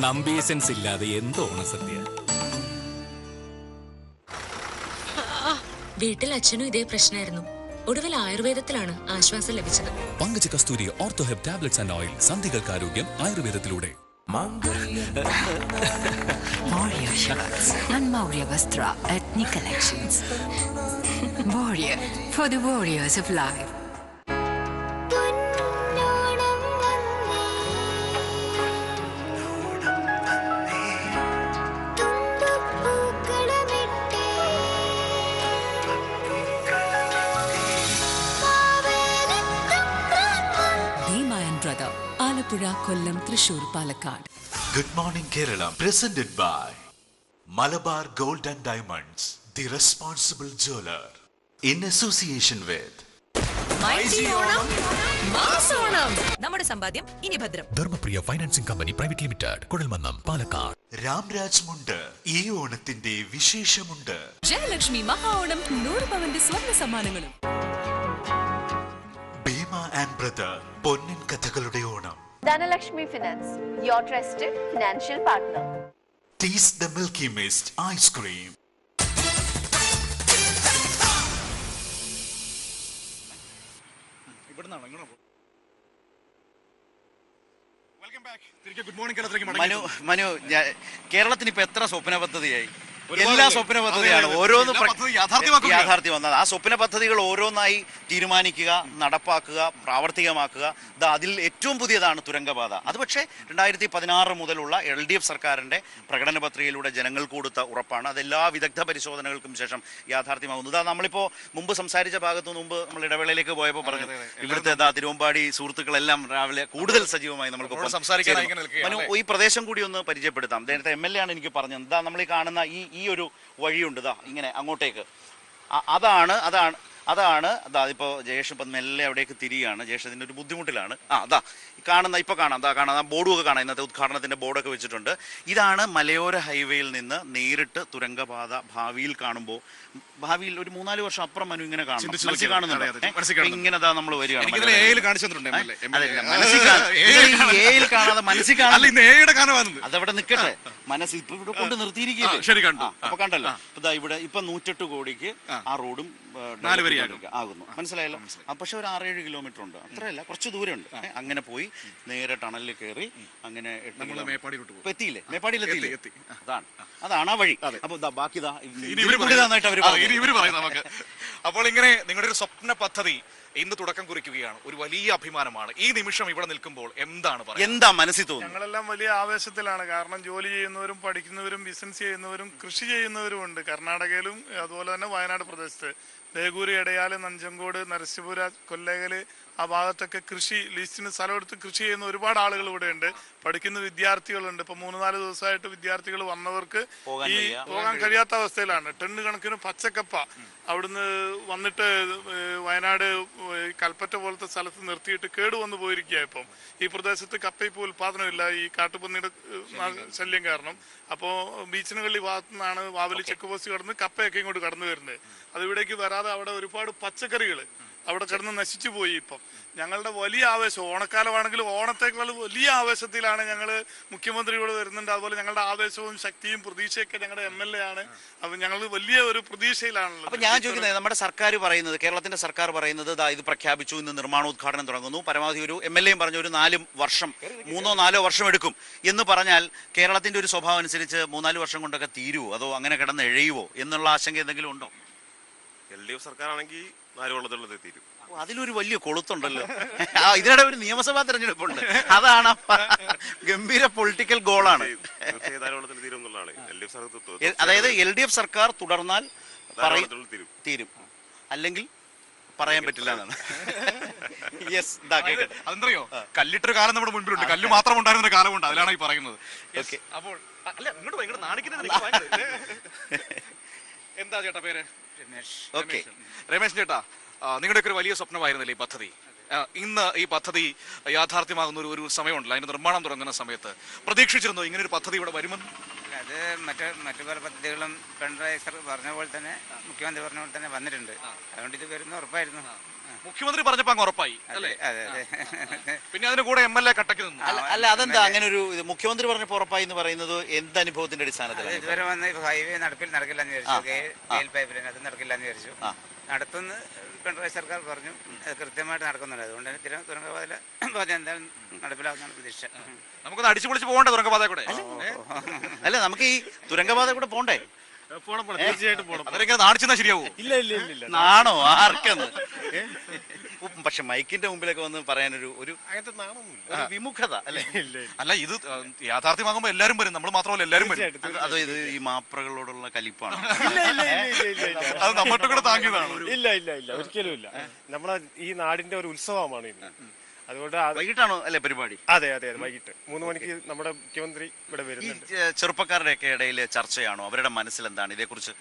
നമ്പീസൻസ് ഇല്ലാതെ എന്ത് ഓണസദ്യ? വീട്ടിൽ അച്ഛനും ഇതേ പ്രശ്നമായിരുന്നു ഒടുവിൽ ആയുർവേദത്തിലാണ് ആശ്വാസം ലഭിച്ചത്. Pankaja Kasthuri Orthoherb tablets and oil സന്ധികൾക്ക് ആരോഗ്യം ആയുർവേദത്തിലൂടെ. and Maurya Vastra Ethnic Collections. Warrior for the warriors of life. Alappuzha Kollam Thrissur Palakkad. Good morning Kerala presented by Malabar gold and diamonds the responsible jeweller in association with നമ്മുടെ സമ്പാദ്യം ഇനി ഭദ്രം. Dharmapriya financing company private limited Kuzhalmannam Palakkad. Ramraj മുണ്ട് ഈ ഓണത്തിന്റെ വിശേഷമുണ്ട്. ജയലക്ഷ്മി മഹാ ഓണം നൂറ് പവന്റെ സ്വർണ സമ്മാനങ്ങളും. ഭീമ ആൻഡ് ബ്രദർ പൊന്നിൻ കഥകളുടെ Onam. Dhanalakshmi finance your trusted financial partner tease the Milky Mist ice cream ഇവിടുന്നാണോ? ഇങ്ങോട്ട് വെൽക്കം ബാക്ക് തിരികെ ഗുഡ് മോർണിംഗ് കേരളത്തിലേക്ക് മനു മനു കേരളത്തിന് ഇപ്പൊ എത്ര സ്വപ്ന പദ്ധതിയായി എല്ലാ സ്വപ്ന പദ്ധതിയാണ്. ഓരോന്ന്. യാഥാർത്ഥ്യം വന്നത്. ആ സ്വപ്ന പദ്ധതികൾ ഓരോന്നായി തീരുമാനിക്കുക നടപ്പാക്കുക പ്രാവർത്തികമാക്കുക. ഇത് അതിൽ ഏറ്റവും പുതിയതാണ് തുരങ്കപാത. അത് പക്ഷേ രണ്ടായിരത്തി പതിനാറ് മുതലുള്ള എൽ ഡി എഫ് സർക്കാരിന്റെ പ്രകടന പത്രികയിലൂടെ ജനങ്ങൾക്ക് കൊടുത്ത ഉറപ്പാണ്. അതെല്ലാ വിദഗ്ധ പരിശോധനകൾക്കും ശേഷം യാഥാർത്ഥ്യമാകുന്നത് നമ്മളിപ്പോ മുമ്പ് സംസാരിച്ച ഭാഗത്ത് മുമ്പ് നമ്മൾ ഇടവേളയിലേക്ക് പോയപ്പോൾ പറഞ്ഞു. ഇവിടുത്തെ തിരുവമ്പാടി സുഹൃത്തുക്കളെല്ലാം രാവിലെ കൂടുതൽ സജീവമായി നമ്മൾക്ക് സംസാരിക്കാൻ ഈ പ്രദേശം കൂടി ഒന്ന് പരിചയപ്പെടുത്താം. നേരത്തെ എം എൽ എ ആണ് എനിക്ക് പറഞ്ഞത്. എന്താ നമ്മൾ ഈ കാണുന്ന ഈ ഈ ഒരു വഴിയുണ്ട്. ഇതാ ഇങ്ങനെ അങ്ങോട്ടേക്ക്. അതാണ് അതാണ് അതാണ് അതാ ഇപ്പോൾ ജയേഷ് ഇപ്പം മെല്ലെ അവിടേക്ക് തിരിയാണ് ജയേഷ് അതിന്റെ ഒരു ബുദ്ധിമുട്ടിലാണ്. ആ അതാ ഈ കാണുന്ന ഇപ്പോൾ കാണാം. അതാ കാണാം. ആ ബോർഡും ഒക്കെ കാണാം. ഇന്നത്തെ ഉദ്ഘാടനത്തിന്റെ ബോർഡൊക്കെ വെച്ചിട്ടുണ്ട്. ഇതാണ് മലയോര ഹൈവേയിൽ നിന്ന് നേരിട്ട് തുരങ്കപാത ഭാവിയിൽ കാണുമ്പോൾ ഭാവിയിൽ ഒരു മൂന്നാൽ വർഷം അപ്പുറം മനു ഇങ്ങനെ കാണും മനസ്സിൽ കാണുന്നുണ്ടോ? അതെ, അതെ. ഇങ്ങനെ നമ്മൾ വരികയാണ് മനസ്സിൽ. ഈ കാണാതെ മനസ്സിൽ അതവിടെ നിൽക്കട്ടെ മനസ്സ് ഇപ്പൊ ഇവിടെ കൊണ്ട് നിർത്തിയിരിക്കുകയല്ലേ? ആ, ശരി, കണ്ടു. അപ്പൊ കണ്ടല്ലോ. ഇപ്പൊ ഇവിടെ ഇപ്പൊ നൂറ്റെട്ട് കോടിക്ക് ആ റോഡും നാല് വരിയാകും. ആകുന്നു. മനസ്സിലായല്ലോ? പക്ഷെ ഒരു ആറേഴ് കിലോമീറ്റർ ഉണ്ട് അത്രയല്ല കുറച്ച് ദൂരമുണ്ട്. ഉണ്ട് അങ്ങനെ പോയി നേരെ ടണലിൽ കയറി അങ്ങനെ എത്തിയില്ലേ മേപ്പാടിയിൽ എത്തിയില്ലേ? എത്തി, എത്തി. അതാണ്. അതാണ് ആ വഴി. അപ്പൊ ബാക്കി അപ്പോൾ ഇങ്ങനെ നിങ്ങളുടെ ഒരു സ്വപ്ന പദ്ധതി ഇന്ന് തുടക്കം കുറിക്കുകയാണ്. ഒരു വലിയ അഭിമാനമാണ്. ഈ നിമിഷം ഇവിടെ നിൽക്കുമ്പോൾ എന്താണ് പറയുക എന്താ മനസ്സിൽ തോന്നുന്നത്? ഞങ്ങളെല്ലാം വലിയ ആവേശത്തിലാണ്. കാരണം ജോലി ചെയ്യുന്നവരും പഠിക്കുന്നവരും ബിസിനസ് ചെയ്യുന്നവരും കൃഷി ചെയ്യുന്നവരും ഉണ്ട്. കർണാടകയിലും അതുപോലെ തന്നെ വയനാട് പ്രദേശത്ത്. ദേഗൂരി എടയാൽ നഞ്ചങ്കോട് നരസിപുര കൊല്ലകൽ ആ ഭാഗത്തൊക്കെ കൃഷി ലിസ്റ്റിന് സ്ഥലമെടുത്ത് കൃഷി ചെയ്യുന്ന ഒരുപാട് ആളുകൾ ഇവിടെ ഉണ്ട് പഠിക്കുന്ന വിദ്യാർത്ഥികളുണ്ട്. ഇപ്പൊ മൂന്ന് നാല് ദിവസമായിട്ട് വിദ്യാർത്ഥികൾ വന്നവർക്ക് ഈ പോകാൻ കഴിയാത്ത അവസ്ഥയിലാണ്. ടണ്ണ് കണക്കിന് പച്ചക്കപ്പ അവിടുന്ന് വന്നിട്ട് വയനാട് കൽപ്പറ്റ പോലത്തെ സ്ഥലത്ത് നിർത്തിയിട്ട് കേട് വന്നു പോയിരിക്കുക ഇപ്പം. ഈ പ്രദേശത്ത് കപ്പ ഇപ്പോൾ ഉൽപാദനമില്ല ഈ കാട്ടുപന്നിയുടെ ശല്യം കാരണം. അപ്പോൾ ബീച്ചിനുകളി ഭാഗത്തു നിന്നാണ് വാവലി ചെക്ക് പോസ്റ്റ് കടന്ന് കപ്പയൊക്കെ ഇങ്ങോട്ട് കടന്നു വരുന്നത്. അത് ഇവിടേക്ക് വരാതെ അവിടെ ഒരുപാട് പച്ചക്കറികൾ അവിടെ കിടന്ന് നശിച്ചു പോയി ഇപ്പം. ഞങ്ങളുടെ വലിയ ആവേശം ഓണക്കാലമാണെങ്കിലും ഓണത്തേക്കാൾ വലിയ ആവേശത്തിലാണ് ഞങ്ങൾ മുഖ്യമന്ത്രിയോട് വരുന്നുണ്ട്. അതുപോലെ ഞങ്ങളുടെ ആവേശവും ശക്തിയും പ്രതീക്ഷയൊക്കെ ഞങ്ങളുടെ എം എൽ എ ആണ്. അപ്പൊ ഞങ്ങൾ വലിയ ഒരു പ്രതീക്ഷയിലാണല്ലോ അപ്പൊ ഞാൻ ചോദിക്കുന്നത് നമ്മുടെ സർക്കാർ പറയുന്നത് കേരളത്തിന്റെ സർക്കാർ പറയുന്നത് ഇത് പ്രഖ്യാപിച്ചു ഇന്ന് നിർമ്മാണോദ്ഘാടനം തുടങ്ങുന്നു. പരമാവധി ഒരു എം എൽ എയും പറഞ്ഞ ഒരു നാല് വർഷം മൂന്നോ നാലോ വർഷം എടുക്കും. എന്ന് പറഞ്ഞാൽ കേരളത്തിന്റെ ഒരു സ്വഭാവം അനുസരിച്ച് മൂന്നാൽ വർഷം കൊണ്ടൊക്കെ തീരുവോ? അതോ അങ്ങനെ കിടന്ന് എഴയുവോ? എന്നുള്ള ആശങ്ക എന്തെങ്കിലും ഉണ്ടോ? എൽ ഡി എഫ് സർക്കാരാണെങ്കിൽ നാല് കൊള്ളത്തുള്ളത് തീരും ഓ, അതിലൊരു വലിയ കൊളുത്തുണ്ടല്ലോ. ആ, ഇതിനിടെ ഒരു നിയമസഭാ തെരഞ്ഞെടുപ്പുണ്ട്. അതാണ് ആ ഗംഭീര പൊളിറ്റിക്കൽ ഗോളാണ്. തീർച്ചയായും നാല് കൊള്ളത്തിൽ തീരും എന്നുള്ളതാണ്. എൽ ഡി എഫ് എ- അതായത് എൽ ഡി എഫ് സർക്കാർ തുടർന്നാൽ പറയും തീരും. തീരും. അല്ലെങ്കിൽ പറയാൻ പറ്റില്ല എന്നാണ്. യെസ് ഇതാ അതെന്തറിയോ? കല്ലിട്ടൊരു കാലം നമ്മുടെ മുൻപിലുണ്ട്. കല്ല് മാത്രം ഉണ്ടായിരുന്ന ഒരു കാലമുണ്ട്. അതിലാണ് ഈ പറയുന്നത്. Yes. അപ്പോൾ അ- അല്ല. ഇങ്ങോട്ട്. നാണിക്കുന്നത് എന്താ ചേട്ടാ പേര്? ഓക്കെ. രമേശ് ചേട്ടാ നിങ്ങളുടെയൊക്കെ ഒരു വലിയ സ്വപ്നമായിരുന്നല്ലേ ഈ പദ്ധതി? ഇന്ന് ഈ പദ്ധതി യാഥാർത്ഥ്യമാകുന്ന ഒരു ഒരു സമയമുണ്ടല്ലോ. അതിന്റെ നിർമ്മാണം തുടങ്ങുന്ന സമയത്ത് പ്രതീക്ഷിച്ചിരുന്നോ ഇങ്ങനെ ഒരു പദ്ധതി ഇവിടെ വരുമെന്ന്? അത് മറ്റ് മറ്റു പല പദ്ധതികളും പിണറായി സർ പറഞ്ഞ പോലെ തന്നെ മുഖ്യമന്ത്രി പറഞ്ഞ പോലെ തന്നെ വന്നിട്ടുണ്ട്. അതുകൊണ്ട് ഇത് വരുന്ന ഉറപ്പായിരുന്നു. മുഖ്യമന്ത്രി പറഞ്ഞപ്പോ അങ്ങ് ഉറപ്പായി അല്ലേ? അതെ അതെ. പിന്നെ അതിന് കൂടെ എം എൽ എ കട്ടക്ക് നിന്നു. അല്ല അതെന്താ? അങ്ങനെ ഒരു മുഖ്യമന്ത്രി പറഞ്ഞപ്പോ ഉറപ്പായി എന്ന് പറയുന്നത് എന്ത് അനുഭവത്തിന്റെ അടിസ്ഥാനത്തിൽ ഇതുവരെ വന്ന് ഹൈവേ നടപ്പിൽ നടക്കില്ല എന്ന് വിചാരിച്ചു. പൈപ്പ് ലൈൻ അത് നടക്കില്ല എന്ന് വിചാരിച്ചു നടത്തുന്ന പിണറായി സർക്കാർ പറഞ്ഞു അത് കൃത്യമായിട്ട് നടക്കുന്നുണ്ട്. അതുകൊണ്ട് തന്നെ തിരു തുരങ്കപാതയിലെ പദ്ധതി എന്തായാലും നടപ്പിലാക്കുന്നതാണ് പ്രതീക്ഷ. നമുക്കൊന്ന് അടിച്ചു പൊളിച്ച് പോകണ്ടേ തുരങ്കപാത കൂടെ? അല്ല. നമുക്ക് ഈ തുരങ്കപാത കൂടെ പോണ്ടേ? പോണം പോണം തീർച്ചയായിട്ടും പോണം. അതിനെങ്ങനെ നാണിച്ചെന്നാ ശരിയാവൂ? ഇല്ല ഇല്ല ഇല്ല ഇല്ല. നാണോ? ആർക്കെന്ന്? പക്ഷെ മൈക്കിന്റെ മുമ്പിലൊക്കെ വന്ന് പറയാനൊരു ഒരു അങ്ങനത്തെ നാണമൊന്നുമില്ല ഒരു വിമുഖത അല്ലേ? അല്ല ഇത് യാഥാർത്ഥ്യമാകുമ്പോ എല്ലാരും വരും. നമ്മൾ മാത്രമല്ല എല്ലാരും വരും. അത് അതോ ഇത് ഈ മാപ്രകളോടുള്ള കലിപ്പാണ്. ഇല്ല ഇല്ല ഇല്ല ഇല്ല ഇല്ല അത് നമ്മട്ടും കൂടെ താങ്ങിയതാണ്. ഇല്ല ഇല്ല ഇല്ല ഒരിക്കലും ഇല്ല. നമ്മളെ ഈ നാടിന്റെ ഒരു ഉത്സവമാണ് ഇന്ന് അതുകൊണ്ട് അത് വൈകിട്ടാണോ അല്ലെ പരിപാടി? അതെ അതെ അതെ വൈകിട്ട്. മൂന്ന് മണിക്ക് നമ്മുടെ മുഖ്യമന്ത്രി ഇവിടെ ഈ വരുന്നുണ്ട്. ചെ- ചെറുപ്പക്കാരുടെയൊക്കെ ഇടയിൽ ചർച്ചയാണോ? അവരുടെ മനസ്സിൽ എന്താണ് ഇതേക്കുറിച്ച്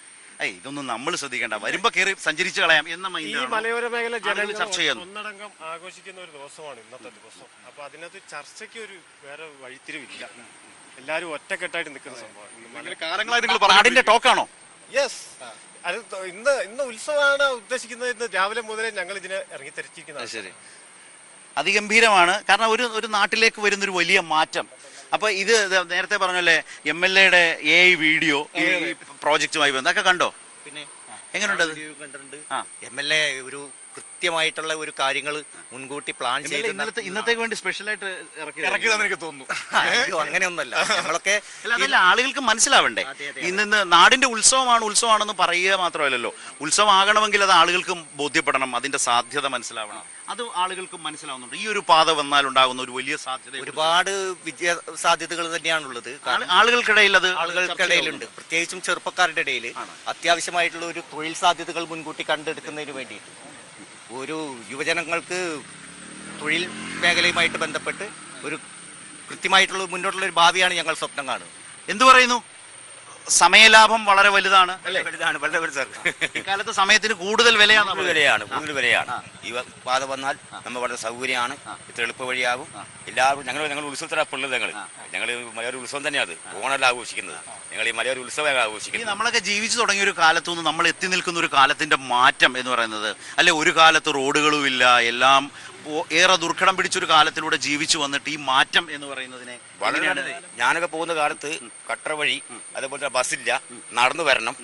ഏയ് ഇതൊന്നും നമ്മൾ ശ്രദ്ധിക്കേണ്ട. വരുമ്പോ കയറി സഞ്ചരിച്ചു കളയാം എന്ന ഈ? മലയോര മേഖല ആളുകൾ ജനങ്ങൾ ചർച്ച ചെയ്യുന്നു. ഒന്നടങ്കം ആഘോഷിക്കുന്ന ഒരു ദിവസമാണ് ഇന്നത്തെ ദിവസം. അപ്പൊ അതിനകത്ത് ചർച്ചയ്ക്ക് ഒരു വേറെ വഴിത്തിരിവില്ല. എല്ലാരും ഒറ്റക്കെട്ടായിട്ട് നിൽക്കുന്ന സംഭവം കാലങ്ങളായി നിങ്ങൾ നാടിന്റെ ടോക്കാണോ? യെസ് അത് ത- ഇന്ന് ഇന്ന് ഉത്സവമാണ് ഉദ്ദേശിക്കുന്നത്. ഇന്ന് രാവിലെ മുതലേ ഞങ്ങൾ ഇതിനെ ഇറങ്ങി തിരിച്ചിരിക്കുന്നത് ശരി. അതിഗംഭീരമാണ്. കാരണം ഒരു ഒരു നാട്ടിലേക്ക് വരുന്നൊരു വലിയ മാറ്റം. അപ്പൊ ഇത് നേരത്തെ പറഞ്ഞല്ലേ എം എൽ എയുടെ എ വീഡിയോ ഈ പ്രോജക്റ്റുമായി ബന്ധം. അതൊക്കെ കണ്ടോ? പിന്നെ എങ്ങനെയുണ്ട് എം എൽ എ ഒരു കൃത്യമായിട്ടുള്ള ഒരു കാര്യങ്ങൾ മുൻകൂട്ടി പ്ലാൻ ചെയ്ത് ഇന്നത്തേക്ക് വേണ്ടി സ്പെഷ്യലായിട്ട് ഇറക്കി ഇറക്കിയതാന്ന് എനിക്ക് തോന്നുന്നു. അങ്ങനെയൊന്നല്ല നമ്മളൊക്കെ അതല്ല ആളുകൾക്ക് മനസ്സിലാവണ്ടേ? ഇന്ന് ഇന്ന് നാടിന്റെ ഉത്സവമാണ് ഉത്സവമാണെന്ന് പറയുക മാത്രമല്ലല്ലോ. ഉത്സവമാകണമെങ്കിൽ അത് ആളുകൾക്കും ബോധ്യപ്പെടണം അതിന്റെ സാധ്യത മനസ്സിലാവണം. അത് ആളുകൾക്ക് മനസ്സിലാവുന്നുണ്ട്. ഈ ഒരു പാത വന്നാൽ ഉണ്ടാകുന്ന ഒരു വലിയ സാധ്യത ഒരുപാട് വിജയ സാധ്യതകൾ തന്നെയാണുള്ളത്. കാരണം ആളുകൾക്കിടയിൽ അത് ആളുകൾക്കിടയിലുണ്ട്. പ്രത്യേകിച്ചും ചെറുപ്പക്കാരുടെ ഇടയിൽ അത്യാവശ്യമായിട്ടുള്ള ഒരു തൊഴിൽ സാധ്യതകൾ മുൻകൂട്ടി കണ്ടെടുക്കുന്നതിന് വേണ്ടിയിട്ട്. ഒരു യുവജനങ്ങൾക്ക് തൊഴിൽ മേഖലയുമായിട്ട് ബന്ധപ്പെട്ട് ഒരു കൃത്യമായിട്ടുള്ള മുന്നോട്ടുള്ള ഒരു ഭാവിയാണ് ഞങ്ങൾ സ്വപ്നം കാണുന്നത്. എന്തു പറയുന്നു? സമയലാഭം വളരെ വലുതാണ്. വലുതാണ് വളരെ ഇക്കാലത്ത് സമയത്തിന് കൂടുതൽ വിലയാണ് കൂടുതൽ വിലയാണ് കൂടുതൽ വിലയാണ്. ഈ പാത വന്നാൽ നമ്മൾ വളരെ സൗകര്യമാണ്. ഇത്ര എളുപ്പ വഴിയാകും എല്ലാവരും ഞങ്ങൾ ഞങ്ങൾ ഉത്സവത്തിലാണ് പിള്ളേർ ഞങ്ങൾ ഞങ്ങൾ മലയോര ഉത്സവം തന്നെയാണ് ഓണല്ല ആഘോഷിക്കുന്നത്. ഞങ്ങൾ ഈ മലയോര ഉത്സവം ആഘോഷിക്കുന്നത്. നമ്മളൊക്കെ ജീവിച്ചു തുടങ്ങിയ ഒരു കാലത്തു നിന്ന് നമ്മൾ എത്തി നിൽക്കുന്ന ഒരു കാലത്തിന്റെ മാറ്റം എന്ന് പറയുന്നത് അല്ലെ ഒരു കാലത്ത് റോഡുകളും ഇല്ല എല്ലാം ഏറെ ദുർഘടം പിടിച്ചൊരു കാലത്തിലൂടെ ജീവിച്ചു വന്നിട്ട് ഈ മാറ്റം എന്ന് പറയുന്നതിനെ വളരെ ഞാനൊക്കെ പോകുന്ന കാലത്ത് കട്ടറ വഴി അതേപോലെ തന്നെ ബസ്സില്ല നടന്നു വരണം.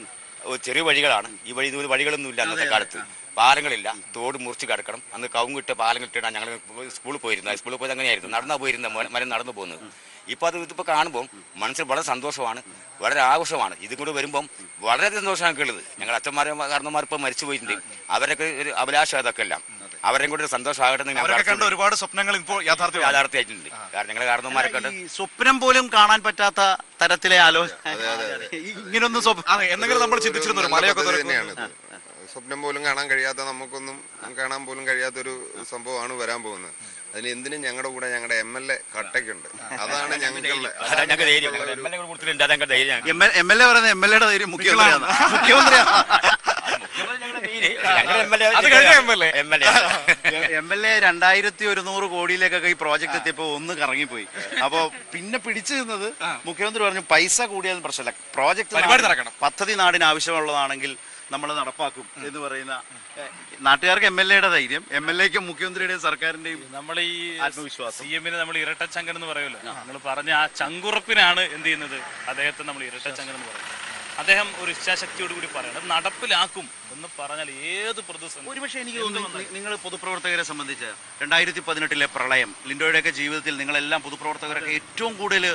ചെറിയ വഴികളാണ്. ഈ വഴി ഇതുപോലെ വഴികളൊന്നും ഇല്ല അന്നത്തെ കാലത്ത്. പാലങ്ങളില്ല. തോട് മുറിച്ച് കിടക്കണം. അന്ന് കവുങ്ങിട്ട് പാലം കിട്ടിയിട്ടാണ് ഞങ്ങൾ സ്കൂളിൽ പോയിരുന്നത്. സ്കൂളിൽ പോയത് അങ്ങനെയായിരുന്നു. നടന്നാ പോയിരുന്ന മരം നടന്നു പോകുന്നത്. ഇപ്പോൾ അത് ഇതിപ്പോൾ കാണുമ്പോൾ മനസ്സിൽ വളരെ സന്തോഷമാണ്. വളരെ ആഘോഷമാണ്. ഇതും കൂടെ വരുമ്പം വളരെ സന്തോഷമാണ് കേൾക്കുന്നത് ഞങ്ങൾ അച്ഛന്മാരും കാരണന്മാർ ഇപ്പോൾ മരിച്ചു പോയിട്ടുണ്ട് അവരൊക്കെ ഒരു അഭിലാഷം അതൊക്കെ എല്ലാം അവരെയും കൂടി സന്തോഷമാകട്ടെ അവരൊക്കെ കണ്ട ഒരുപാട് സ്വപ്നങ്ങൾ ഇപ്പോൾ യാഥാർത്ഥ്യം യാഥാർത്ഥ്യമായിട്ടുണ്ട് കാരണം ഞങ്ങളെ കാരണന്മാരൊക്കെ ഉണ്ട് ഈ സ്വപ്നം പോലും കാണാൻ പറ്റാത്ത തരത്തിലെ ആലോചന ഇങ്ങനൊന്നും സ്വപ്നം എന്തെങ്കിലും നമ്മൾ ചിന്തിച്ചിരുന്നു ഒരു മലയൊക്കെ തന്നെയാണ്. സ്വപ്നം പോലും കാണാൻ കഴിയാത്ത നമുക്കൊന്നും കാണാൻ പോലും കഴിയാത്ത ഒരു സംഭവമാണ് വരാൻ പോകുന്നത്. അതിന് എന്തിനും ഞങ്ങളുടെ കൂടെ ഞങ്ങളുടെ എം എൽ എ കട്ടയ്ക്കുണ്ട്. അതാണ് ഞങ്ങൾക്കുള്ള ഞങ്ങൾക്ക് ധൈര്യം. എം എൽ എ പറയുന്നത് എം എൽ എയുടെ ധൈര്യം മുഖ്യമന്ത്രിയാണ്. മുഖ്യമന്ത്രിയാണ്. എം എൽ എ രണ്ടായിരത്തി ഒരുന്നൂറ് കോടിയിലേക്കൊക്കെ ഈ പ്രോജക്റ്റ് എത്തിയപ്പോ ഒന്ന് കറങ്ങിപ്പോയി. അപ്പൊ പിന്നെ പിടിച്ചു നിന്നത് മുഖ്യമന്ത്രി പറഞ്ഞു പൈസ കൂടിയാലും പ്രശ്നമില്ല. പ്രോജക്റ്റ് പരിപാടി നടക്കണം. പദ്ധതി നാടിന് ആവശ്യമുള്ളതാണെങ്കിൽ നമ്മൾ നടപ്പാക്കും എന്ന് പറയുന്ന നാട്ടുകാർക്ക് എം എൽ എയുടെ ധൈര്യം എം എൽ എക്കും മുഖ്യമന്ത്രിയുടെയും സർക്കാരിന്റെയും നമ്മൾ ഈ ആത്മവിശ്വാസം സി എമ്മിന് നമ്മൾ ഇരട്ടച്ചങ്കൻ എന്ന് പറയുമല്ലോ. നമ്മൾ പറഞ്ഞ ആ ചങ്കുറപ്പിനാണ് എന്ത് ചെയ്യുന്നത്? അദ്ദേഹത്തെ നമ്മൾ ഇരട്ടച്ചങ്കൻ എന്ന് പറയുന്നത്. അദ്ദേഹം ഒരു ഇച്ഛാശക്തിയോട് കൂടി പറയണം. നടപ്പിലാക്കും എന്ന് പറഞ്ഞാൽ ഏത് പ്രതിസന്ധി ഒരുപക്ഷെ എനിക്ക് തോന്നുന്നു നിങ്ങൾ പൊതുപ്രവർത്തകരെ സംബന്ധിച്ച് രണ്ടായിരത്തി പതിനെട്ടിലെ പ്രളയം ലിൻഡോയുടെയൊക്കെ ജീവിതത്തിൽ നിങ്ങളെല്ലാം പൊതുപ്രവർത്തകരൊക്കെ ഏറ്റവും കൂടുതൽ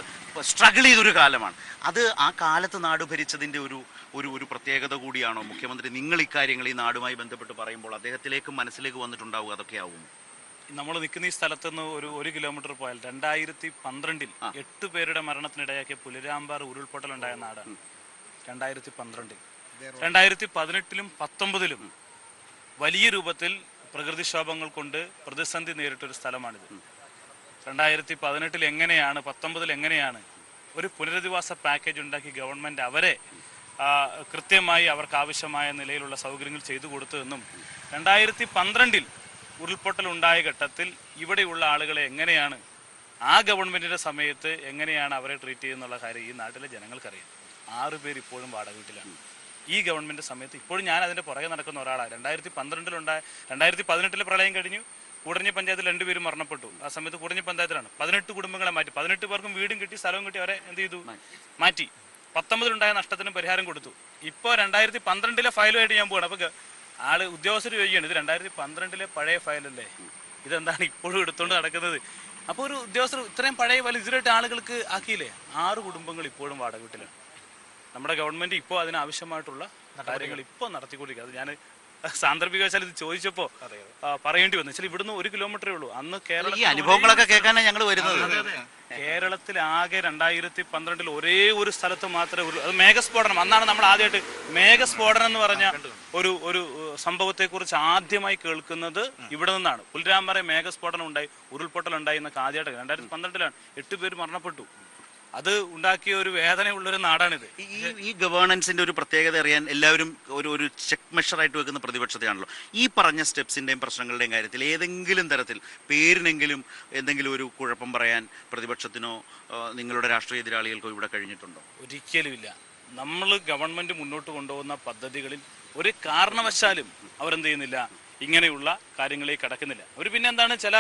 സ്ട്രഗിൾ ചെയ്തൊരു കാലമാണ്. അത് ആ കാലത്ത് നാട് ഭരിച്ചതിന്റെ ഒരു ഒരു ഒരു പ്രത്യേകത കൂടിയാണോ? മുഖ്യമന്ത്രി നിങ്ങൾ ഇക്കാര്യങ്ങൾ ഈ നാടുമായി ബന്ധപ്പെട്ട് പറയുമ്പോൾ അദ്ദേഹത്തിലേക്ക് മനസ്സിലേക്ക് വന്നിട്ടുണ്ടാവുക അതൊക്കെ ആവും. നമ്മൾ നിൽക്കുന്ന ഈ സ്ഥലത്ത് നിന്ന് ഒരു ഒരു കിലോമീറ്റർ പോയാൽ രണ്ടായിരത്തി പന്ത്രണ്ടിൽ എട്ട് പേരുടെ മരണത്തിനിടയാക്കിയ പുലരാമ്പാർ ഉരുൾപൊട്ടലുണ്ടായ നാടാണ് രണ്ടായിരത്തി പന്ത്രണ്ടിൽ രണ്ടായിരത്തി പതിനെട്ടിലും പത്തൊമ്പതിലും വലിയ രൂപത്തിൽ പ്രകൃതിക്ഷോഭങ്ങൾ കൊണ്ട് പ്രതിസന്ധി നേരിട്ടൊരു സ്ഥലമാണിത്. രണ്ടായിരത്തി പതിനെട്ടിൽ എങ്ങനെയാണ് പത്തൊമ്പതിൽ എങ്ങനെയാണ് ഒരു പുനരധിവാസ പാക്കേജ് ഉണ്ടാക്കി ഗവൺമെന്റ് അവരെ കൃത്യമായി അവർക്ക് ആവശ്യമായ നിലയിലുള്ള സൗകര്യങ്ങൾ ചെയ്തു കൊടുത്തതെന്നും രണ്ടായിരത്തി പന്ത്രണ്ടിൽ ഉരുൾപൊട്ടൽ ഉണ്ടായ ഘട്ടത്തിൽ ഇവിടെയുള്ള ആളുകളെ എങ്ങനെയാണ് ആ ഗവൺമെന്റിന്റെ സമയത്ത് എങ്ങനെയാണ് അവരെ ട്രീറ്റ് ചെയ്യുന്നുള്ള കാര്യം ഈ നാട്ടിലെ ജനങ്ങൾക്കറിയാം. ആറ് പേര് ഇപ്പോഴും വാടക വീട്ടിലാണ്. ഈ ഗവൺമെന്റ് സമയത്ത് ഇപ്പോഴും ഞാൻ അതിന്റെ പുറകെ നടക്കുന്ന ഒരാളാണ് രണ്ടായിരത്തി പന്ത്രണ്ടിലുണ്ടായ രണ്ടായിരത്തി പതിനെട്ടിലെ പ്രളയം കഴിഞ്ഞു. കൂടഞ്ഞ പഞ്ചായത്തിൽ രണ്ടുപേരും മരണപ്പെട്ടു. ആ സമയത്ത് കൂടഞ്ഞ പഞ്ചായത്തിലാണ്. പതിനെട്ട് കുടുംബങ്ങളെ മാറ്റി. പതിനെട്ട് പേർക്കും വീടും കിട്ടി സ്ഥലവും കിട്ടി. അവരെ എന്ത് ചെയ്തു? മാറ്റി. പത്തൊമ്പതിലുണ്ടായ നഷ്ടത്തിന് പരിഹാരം കൊടുത്തു. ഇപ്പോൾ രണ്ടായിരത്തി പന്ത്രണ്ടിലെ ഫയലുമായിട്ട് ഞാൻ പോകണം അപ്പോൾ ആൾ ഉദ്യോഗസ്ഥർ ചോദിക്കുകയാണ് ഇത് രണ്ടായിരത്തി പന്ത്രണ്ടിലെ പഴയ ഫയലല്ലേ? ഇതെന്താണ് ഇപ്പോഴും എടുത്തുകൊണ്ട് നടക്കുന്നത്? അപ്പോൾ ഒരു ഉദ്യോഗസ്ഥർ ഇത്രയും പഴയ ഫയൽ ഇതിലായിട്ട് ആളുകൾക്ക് ആക്കിയില്ലേ? ആറ് കുടുംബങ്ങൾ ഇപ്പോഴും വാടക വീട്ടിലാണ്. നമ്മുടെ ഗവൺമെന്റ് ഇപ്പോൾ അതിനാവശ്യമായിട്ടുള്ള കാര്യങ്ങൾ ഇപ്പോൾ നടത്തിക്കൊണ്ടിരിക്കുക അത് ഞാൻ സാന്ദർഭികവശാൽ ഇത് ചോദിച്ചപ്പോ പറയേണ്ടി വന്നു. വെച്ചാൽ ഇവിടുന്ന് ഒരു കിലോമീറ്ററേ ഉള്ളൂ. അന്ന് കേരള അനുഭവങ്ങളൊക്കെ കേൾക്കാനാണ് ഞങ്ങൾ വരുന്നത്. കേരളത്തിൽ ആകെ രണ്ടായിരത്തി പന്ത്രണ്ടിൽ ഒരേ ഒരു സ്ഥലത്ത് മാത്രമേ ഉള്ളൂ. അത് മേഘസ്ഫോടനം. അന്നാണ് നമ്മൾ ആദ്യമായിട്ട് മേഘസ്ഫോടനം എന്ന് പറഞ്ഞ ഒരു ഒരു സംഭവത്തെ കുറിച്ച് ആദ്യമായി കേൾക്കുന്നത് ഇവിടെ നിന്നാണ്. പുൽരാമറ മേഘസ്ഫോടനം ഉണ്ടായി ഉരുൾപൊട്ടൽ ഉണ്ടായി എന്നൊക്കെ ആദ്യമായിട്ട് രണ്ടായിരത്തി പന്ത്രണ്ടിലാണ് എട്ട് പേര് മരണപ്പെട്ടു. അത് ഉണ്ടാക്കിയ ഒരു വേദനയുള്ളൊരു നാടാണിത്. ഈ ഈ ഗവേണൻസിന്റെ ഒരു പ്രത്യേകത അറിയാൻ എല്ലാവരും ഒരു ഒരു ചെക്ക് മെഷറായിട്ട് വെക്കുന്ന പ്രതിപക്ഷതയാണല്ലോ ഈ പറഞ്ഞ സ്റ്റെപ്സിന്റെയും പ്രശ്നങ്ങളുടെയും കാര്യത്തിൽ ഏതെങ്കിലും തരത്തിൽ പേരിനെങ്കിലും എന്തെങ്കിലും ഒരു കുഴപ്പം പറയാൻ പ്രതിപക്ഷത്തിനോ നിങ്ങളുടെ രാഷ്ട്രീയ എതിരാളികൾക്കോ ഇവിടെ കഴിഞ്ഞിട്ടുണ്ടോ? ഒരിക്കലുമില്ല. നമ്മൾ ഗവൺമെന്റ് മുന്നോട്ട് കൊണ്ടുപോകുന്ന പദ്ധതികളിൽ ഒരു കാരണവശാലും അവരെന്ത് ചെയ്യുന്നില്ല ഇങ്ങനെയുള്ള കാര്യങ്ങളിലേക്ക് കടക്കുന്നില്ല. അവർ പിന്നെ എന്താണ് ചില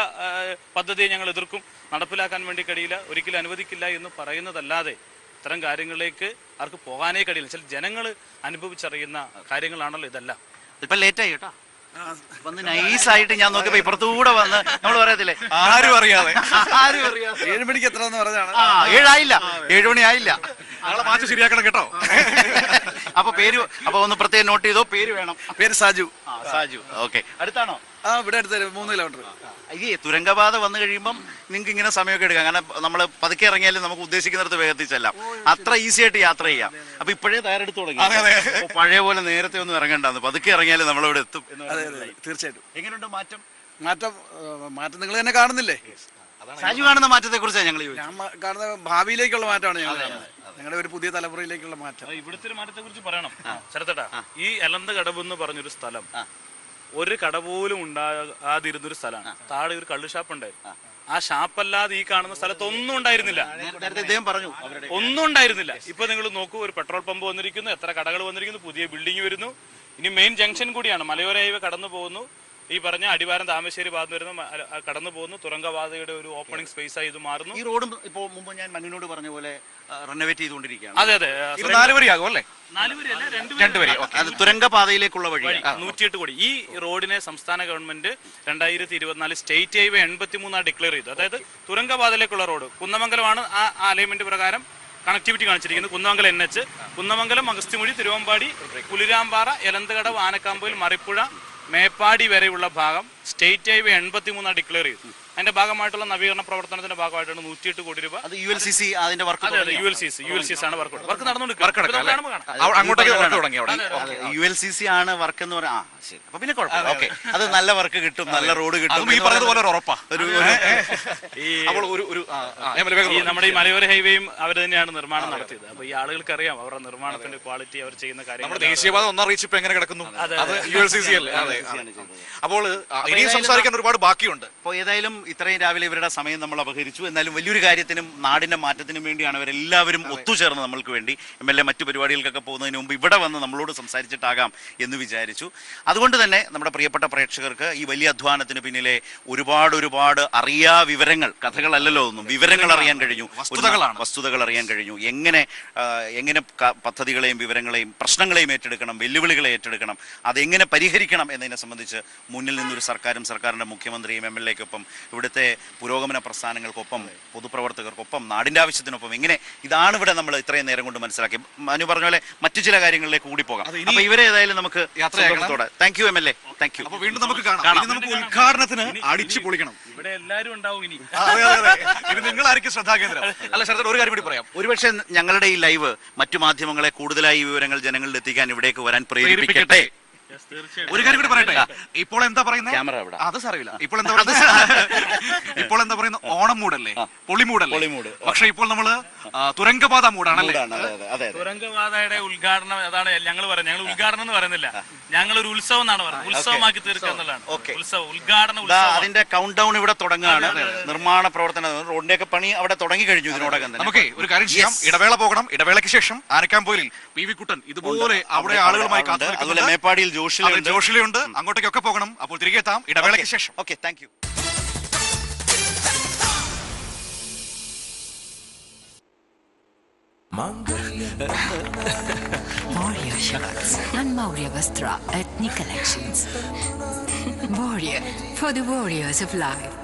പദ്ധതിയെ ഞങ്ങൾ എതിർക്കും. നടപ്പിലാക്കാൻ വേണ്ടി കഴിയില്ല ഒരിക്കലും അനുവദിക്കില്ല എന്ന് പറയുന്നതല്ലാതെ ഇത്തരം കാര്യങ്ങളിലേക്ക് അവർക്ക് പോകാനേ കഴിയില്ല. ചില ജനങ്ങൾ അനുഭവിച്ചറിയുന്ന കാര്യങ്ങളാണല്ലോ ഇതല്ല. ഇപ്പൊ ലേറ്റായി കേട്ടോ. വന്ന് നൈസായിട്ട് ഞാൻ നോക്കിയപ്പോ ഇപ്പുറത്തൂടെ വന്ന് നമ്മൾ പറയത്തില്ലേ? ആരും അറിയാതെ. ആരും അറിയാതെ. ഏഴ് മണിക്ക് എത്ര എന്ന് പറഞ്ഞാണ് ആ ഏഴായില്ല ഏഴ് മണി ആയില്ല. നാളെ മാച്ച് ശരിയാക്കണം കേട്ടോ. അപ്പൊ പേര് അപ്പൊ ഒന്ന് പ്രത്യേകം നോട്ട് ചെയ്തോ. പേര് വേണം. പേര് സാജു. സാജു. ഓക്കെ അടുത്താണോ? ആ ഇവിടെ അടുത്ത് മൂന്ന് കിലോമീറ്റർ ഈ തുരങ്കപാത വന്നു കഴിയുമ്പം നിങ്ങൾക്ക് ഇങ്ങനെ സമയമൊക്കെ എടുക്കാം. കാരണം നമ്മൾ പതുക്കെ ഇറങ്ങിയാലും നമുക്ക് ഉദ്ദേശിക്കുന്നിടത്ത് വേഗത്തിൽ ചെല്ലാം അത്ര ഈസി ആയിട്ട് യാത്ര ചെയ്യാം. അപ്പൊ ഇപ്പോഴേ തയ്യാറെടുത്ത് തുടങ്ങി. പഴയ പോലെ നേരത്തെ ഒന്നും ഇറങ്ങണ്ടാന്ന്. പതുക്കെ ഇറങ്ങിയാലും നമ്മളിവിടെ എത്തും. തീർച്ചയായിട്ടും. എങ്ങനെയുണ്ട് മാറ്റം? മാറ്റം മാറ്റം നിങ്ങൾ തന്നെ കാണുന്നില്ലേ? സാജു കാണുന്ന മാറ്റത്തെ കുറിച്ചാണ് ഞങ്ങൾ കാണുന്ന ഭാവിയിലേക്കുള്ള മാറ്റമാണ് ഞങ്ങൾ കാണുന്നത് ഞങ്ങളുടെ ഒരു പുതിയ തലമുറയിലേക്കുള്ള മാറ്റം. ഇവിടുത്തെ ഒരു മാറ്റത്തെ കുറിച്ച് പറയണം ശരത്തേട്ടാ ഈ എലന്ത കടവ് എന്ന് പറഞ്ഞൊരു സ്ഥലം. ഒരു കട പോലും ഉണ്ടാകാതിരുന്നൊരു സ്ഥലമാണ്. താഴെ ഒരു കള്ളു ഷാപ്പ് ഉണ്ടായിരുന്നു ആ ഷാപ്പല്ലാതെ ഈ കാണുന്ന സ്ഥലത്തൊന്നും ഉണ്ടായിരുന്നില്ല. ഇദ്ദേഹം പറഞ്ഞു. ഒന്നും ഉണ്ടായിരുന്നില്ല. ഇപ്പൊ നിങ്ങൾ നോക്കൂ ഒരു പെട്രോൾ പമ്പ് വന്നിരിക്കുന്നു എത്ര കടകൾ വന്നിരിക്കുന്നു പുതിയ ബിൽഡിംഗ് വരുന്നു. ഇനി മെയിൻ ജംഗ്ഷൻ കൂടിയാണ്. മലയോര ഹൈവേ കടന്നു പോകുന്നു. ഈ പറഞ്ഞ അടിവാരം താമരശ്ശേരി ഭാഗത്ത് വരുന്ന കടന്നു പോകുന്നു തുരങ്കപാതയുടെ ഒരു ഓപ്പണിംഗ് സ്പേസ് ആയി ഇത് മാറുന്നു. ഈ റോഡും ഇപ്പോ മുമ്പ് ഞാൻ മനുവിനോട് പറഞ്ഞ പോലെ റെനോവേറ്റ് ചെയ്തുകൊണ്ടിരിക്കുകയാണ്. അതെ അതെ നാലുവരിയാകും അല്ലേ? തുരങ്കപാതയിലേക്കുള്ള വഴി. വഴി നൂറ്റിയെട്ട് കോടി. ഈ റോഡിനെ സംസ്ഥാന ഗവൺമെന്റ് രണ്ടായിരത്തി ഇരുപത്തിനാല് സ്റ്റേറ്റ് ഹൈവേ എൺപത്തി മൂന്നാണ് ഡിക്ലെയർ ചെയ്തു. അതായത് തുരങ്കപാതയിലേക്കുള്ള റോഡ്. കുന്നമംഗലമാണ് ആ അലൈൻമെന്റ് പ്രകാരം കണക്ടിവിറ്റി കാണിച്ചിരിക്കുന്നത്. കുന്നമംഗലം എൻ എച്ച് കുന്നമംഗലം അഗസ്തിമുഴി തിരുവമ്പാടി പുലിരാമ്പാറ എലന്തകടവ് ആനക്കാമ്പൊയിൽ മറിപ്പുഴ മേപ്പാടി വരെയുള്ള ഭാഗം സ്റ്റേറ്റ് ഹൈവേ എൺപത്തി മൂന്നാണ് ഡിക്ലെയർ ചെയ്തു അതിന്റെ ഭാഗമായിട്ടുള്ള നവീകരണ പ്രവർത്തനത്തിന്റെ ഭാഗമായിട്ടാണ് നൂറ്റിയെട്ട് കോടി രൂപ. അത് യു എൽ സി സി അതിന്റെ work U L C C U L C C ആണ് വർക്ക് വർക്ക് നടന്നുകൊണ്ട്? നടന്നുകൊണ്ടിരിക്കുന്നത് യു എൽ സി സി ആണ് വർക്ക് എന്ന് ആ ശരി. അപ്പൊ പിന്നെ കുഴപ്പമില്ല. ഓക്കെ അത് നല്ല വർക്ക് കിട്ടും നല്ല റോഡ് കിട്ടും ഈ പറഞ്ഞതുപോലെ ഉറപ്പാ. ഒരു ഈ നമ്മുടെ ഈ മലയോര ഹൈവേയും അവർ തന്നെയാണ് നിർമ്മാണം നടത്തിയത്. അപ്പൊ ഈ ആളുകൾക്ക് അറിയാം അവരുടെ നിർമ്മാണത്തിന്റെ ക്വാളിറ്റി അവർ ചെയ്യുന്ന കാര്യം നമ്മുടെ ദേശീയപാത ഒന്നാം റീച്ച് ഇപ്പൊ എങ്ങനെ കിടക്കുന്നു? അതെ, യു എൽ സി സി അല്ലേ? അപ്പോൾ ഇനിയും സംസാരിക്കാൻ ഒരുപാട് ബാക്കിയുണ്ട്. അപ്പോൾ ഏതായാലും ഇത്രയും രാവിലെ ഇവരുടെ സമയം നമ്മൾ അപഹരിച്ചു. എന്നാലും വലിയൊരു കാര്യത്തിനും നാടിന്റെ മാറ്റത്തിനും വേണ്ടിയാണ് അവരെല്ലാവരും ഒത്തുചേർന്ന് നമ്മൾക്ക് വേണ്ടി എം എൽ എ മറ്റു പരിപാടികൾക്കൊക്കെ പോകുന്നതിന് മുമ്പ് ഇവിടെ വന്ന് നമ്മളോട് സംസാരിച്ചിട്ടാകാം എന്ന് വിചാരിച്ചു. അതുകൊണ്ട് തന്നെ നമ്മുടെ പ്രിയപ്പെട്ട പ്രേക്ഷകർക്ക് ഈ വലിയ അധ്വാനത്തിന് പിന്നിലെ ഒരുപാട് ഒരുപാട് അറിയാ വിവരങ്ങൾ കഥകളല്ലല്ലോ ഒന്നും വിവരങ്ങൾ അറിയാൻ കഴിഞ്ഞു. വസ്തുതകളാണ്. വസ്തുതകൾ അറിയാൻ കഴിഞ്ഞു. എങ്ങനെ എങ്ങനെ പദ്ധതികളെയും വിവരങ്ങളെയും പ്രശ്നങ്ങളെയും ഏറ്റെടുക്കണം വെല്ലുവിളികളെ ഏറ്റെടുക്കണം അതെങ്ങനെ പരിഹരിക്കണം എന്നതിനെ സംബന്ധിച്ച് മുന്നിൽ നിന്നൊരു സർക്കാരും സർക്കാരിന്റെ മുഖ്യമന്ത്രിയും എം എൽ എക്കൊപ്പം ഇവിടുത്തെ പുരോഗമന പ്രസ്ഥാനങ്ങൾക്കൊപ്പം പൊതുപ്രവർത്തകർക്കൊപ്പം നാടിന്റെ ആവശ്യത്തിനൊപ്പം എങ്ങനെ ഇതാണ് ഇവിടെ നമ്മൾ ഇത്രയും നേരം കൊണ്ട് മനസ്സിലാക്കി. മനു പറഞ്ഞ പോലെ മറ്റു ചില കാര്യങ്ങളിലേക്ക് കൂടി പോകാം. അപ്പൊ ഇവരെ ഏതായാലും നമുക്ക് യാത്രയാക്കണം. Thank you M L A thank you വീണ്ടും നമുക്ക് കാണാം. ഇനി നമുക്ക് ഉദ്ഘാടനത്തിന് അടിച്ചു പൊളിക്കണം. ഇവിടെ എല്ലാവരും ഉണ്ടാവും ഇനി. ആയിരിക്കും. ഇനി നിങ്ങളായിരിക്കും ശ്രദ്ധാകേന്ദ്രം. അല്ല ശ്രദ്ധ ഒരു കാര്യം കൂടി പറയാം. ഒരുപക്ഷെ ഞങ്ങളുടെ ഈ ലൈവ് മറ്റു മാധ്യമങ്ങളെ കൂടുതലായി വിവരങ്ങൾ ജനങ്ങളിൽ എത്തിക്കാൻ ഇവിടേക്ക് വരാൻ പ്രേരിപ്പിക്കട്ടെ. ഒരു കാര്യം കൂടി പറയട്ടെ? ഇപ്പോൾ എന്താ പറയുന്നത്? അത് സാറിയില്ല ഇപ്പോൾ എന്താ പറയുന്നത് ഇപ്പോൾ എന്താ പറയുന്നത് ഓണം മൂടല്ലേ? പൊളിമൂടല്ലേ? പൊളിമൂട്. പക്ഷെ ഇപ്പോൾ നമ്മൾ തുരങ്കപാത മൂടാണല്ലേ. തുരങ്കപാതയുടെ ഉദ്ഘാടനം അതാണ് ഞങ്ങൾ പറയുന്നത്. ഞങ്ങൾ ഉദ്ഘാടനം എന്ന് പറയുന്നില്ല. ഞങ്ങൾ ഒരു ഉത്സവം എന്നാണ് പറയുന്നത്. ഉത്സവമാക്കി തീർക്കുക എന്നുള്ളതാണ്. ഉത്സവം ഉദ്ഘാടനം ഉത്സവം അതിന്റെ കൗണ്ട് ഡൗൺ ഇവിടെ തുടങ്ങുകയാണ്. നിർമ്മാണ പ്രവർത്തനം റോഡിന്റെ ഒക്കെ പണി അവിടെ തുടങ്ങി കഴിഞ്ഞു ഇതിനോടകം തന്നെ. നമുക്ക് ഒരു കാര്യം ചെയ്യാം. ഇടവേള പോകണം. ഇടവേളയ്ക്ക് ശേഷം ആനക്കാമ്പോലിൽ പി വി കുട്ടൻ ഇതുപോലെ അവിടെ ആളുകളുമായി അതുപോലെ മേപ്പാടിയിൽ ജോഷിലുണ്ട്. ജോഷിലുണ്ട് അങ്ങോട്ടേക്കൊക്കെ പോകണം. അപ്പോൾ തിരികെ എത്താം. ഇടവേളയ്ക്ക് ശേഷം. Okay thank you Warrior shirts and Maurya Vastra ethnic collections. Warrior for the warriors of life.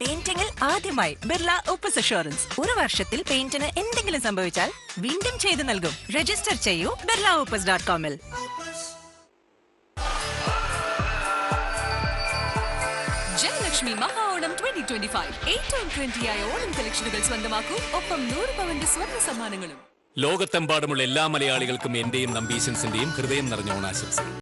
പെയിന്റിംഗിൽ ആദ്യമായി ബിർള ഓപ്പസ് അഷുറൻസ് ഒരു വർഷത്തിൽ പെയിന്റിന് എന്തെങ്കിലും സംഭവിച്ചാൽ വീണ്ടും ചെയ്തു നൽകും. രജിസ്റ്റർ ചെയ്യൂ ബിർള ഓപ്പസ് ഡോട്ട് കോമിൽ Jayalakshmi Maha Onam twenty twenty five ഏറ്റവും ട്രെൻഡിയായ ഓണം കളക്ഷനുകൾ സ്വന്തമാക്കൂ. ഒപ്പം നൂറ് പവന്റെ സ്വർണ സമ്മാനങ്ങളും. ലോകത്തെമ്പാടുമുള്ള എല്ലാ മലയാളികൾക്കും എന്റെയും നമ്പീശൻസിന്റെയും ഹൃദയം നിറഞ്ഞ ഓണാശംസകൾ.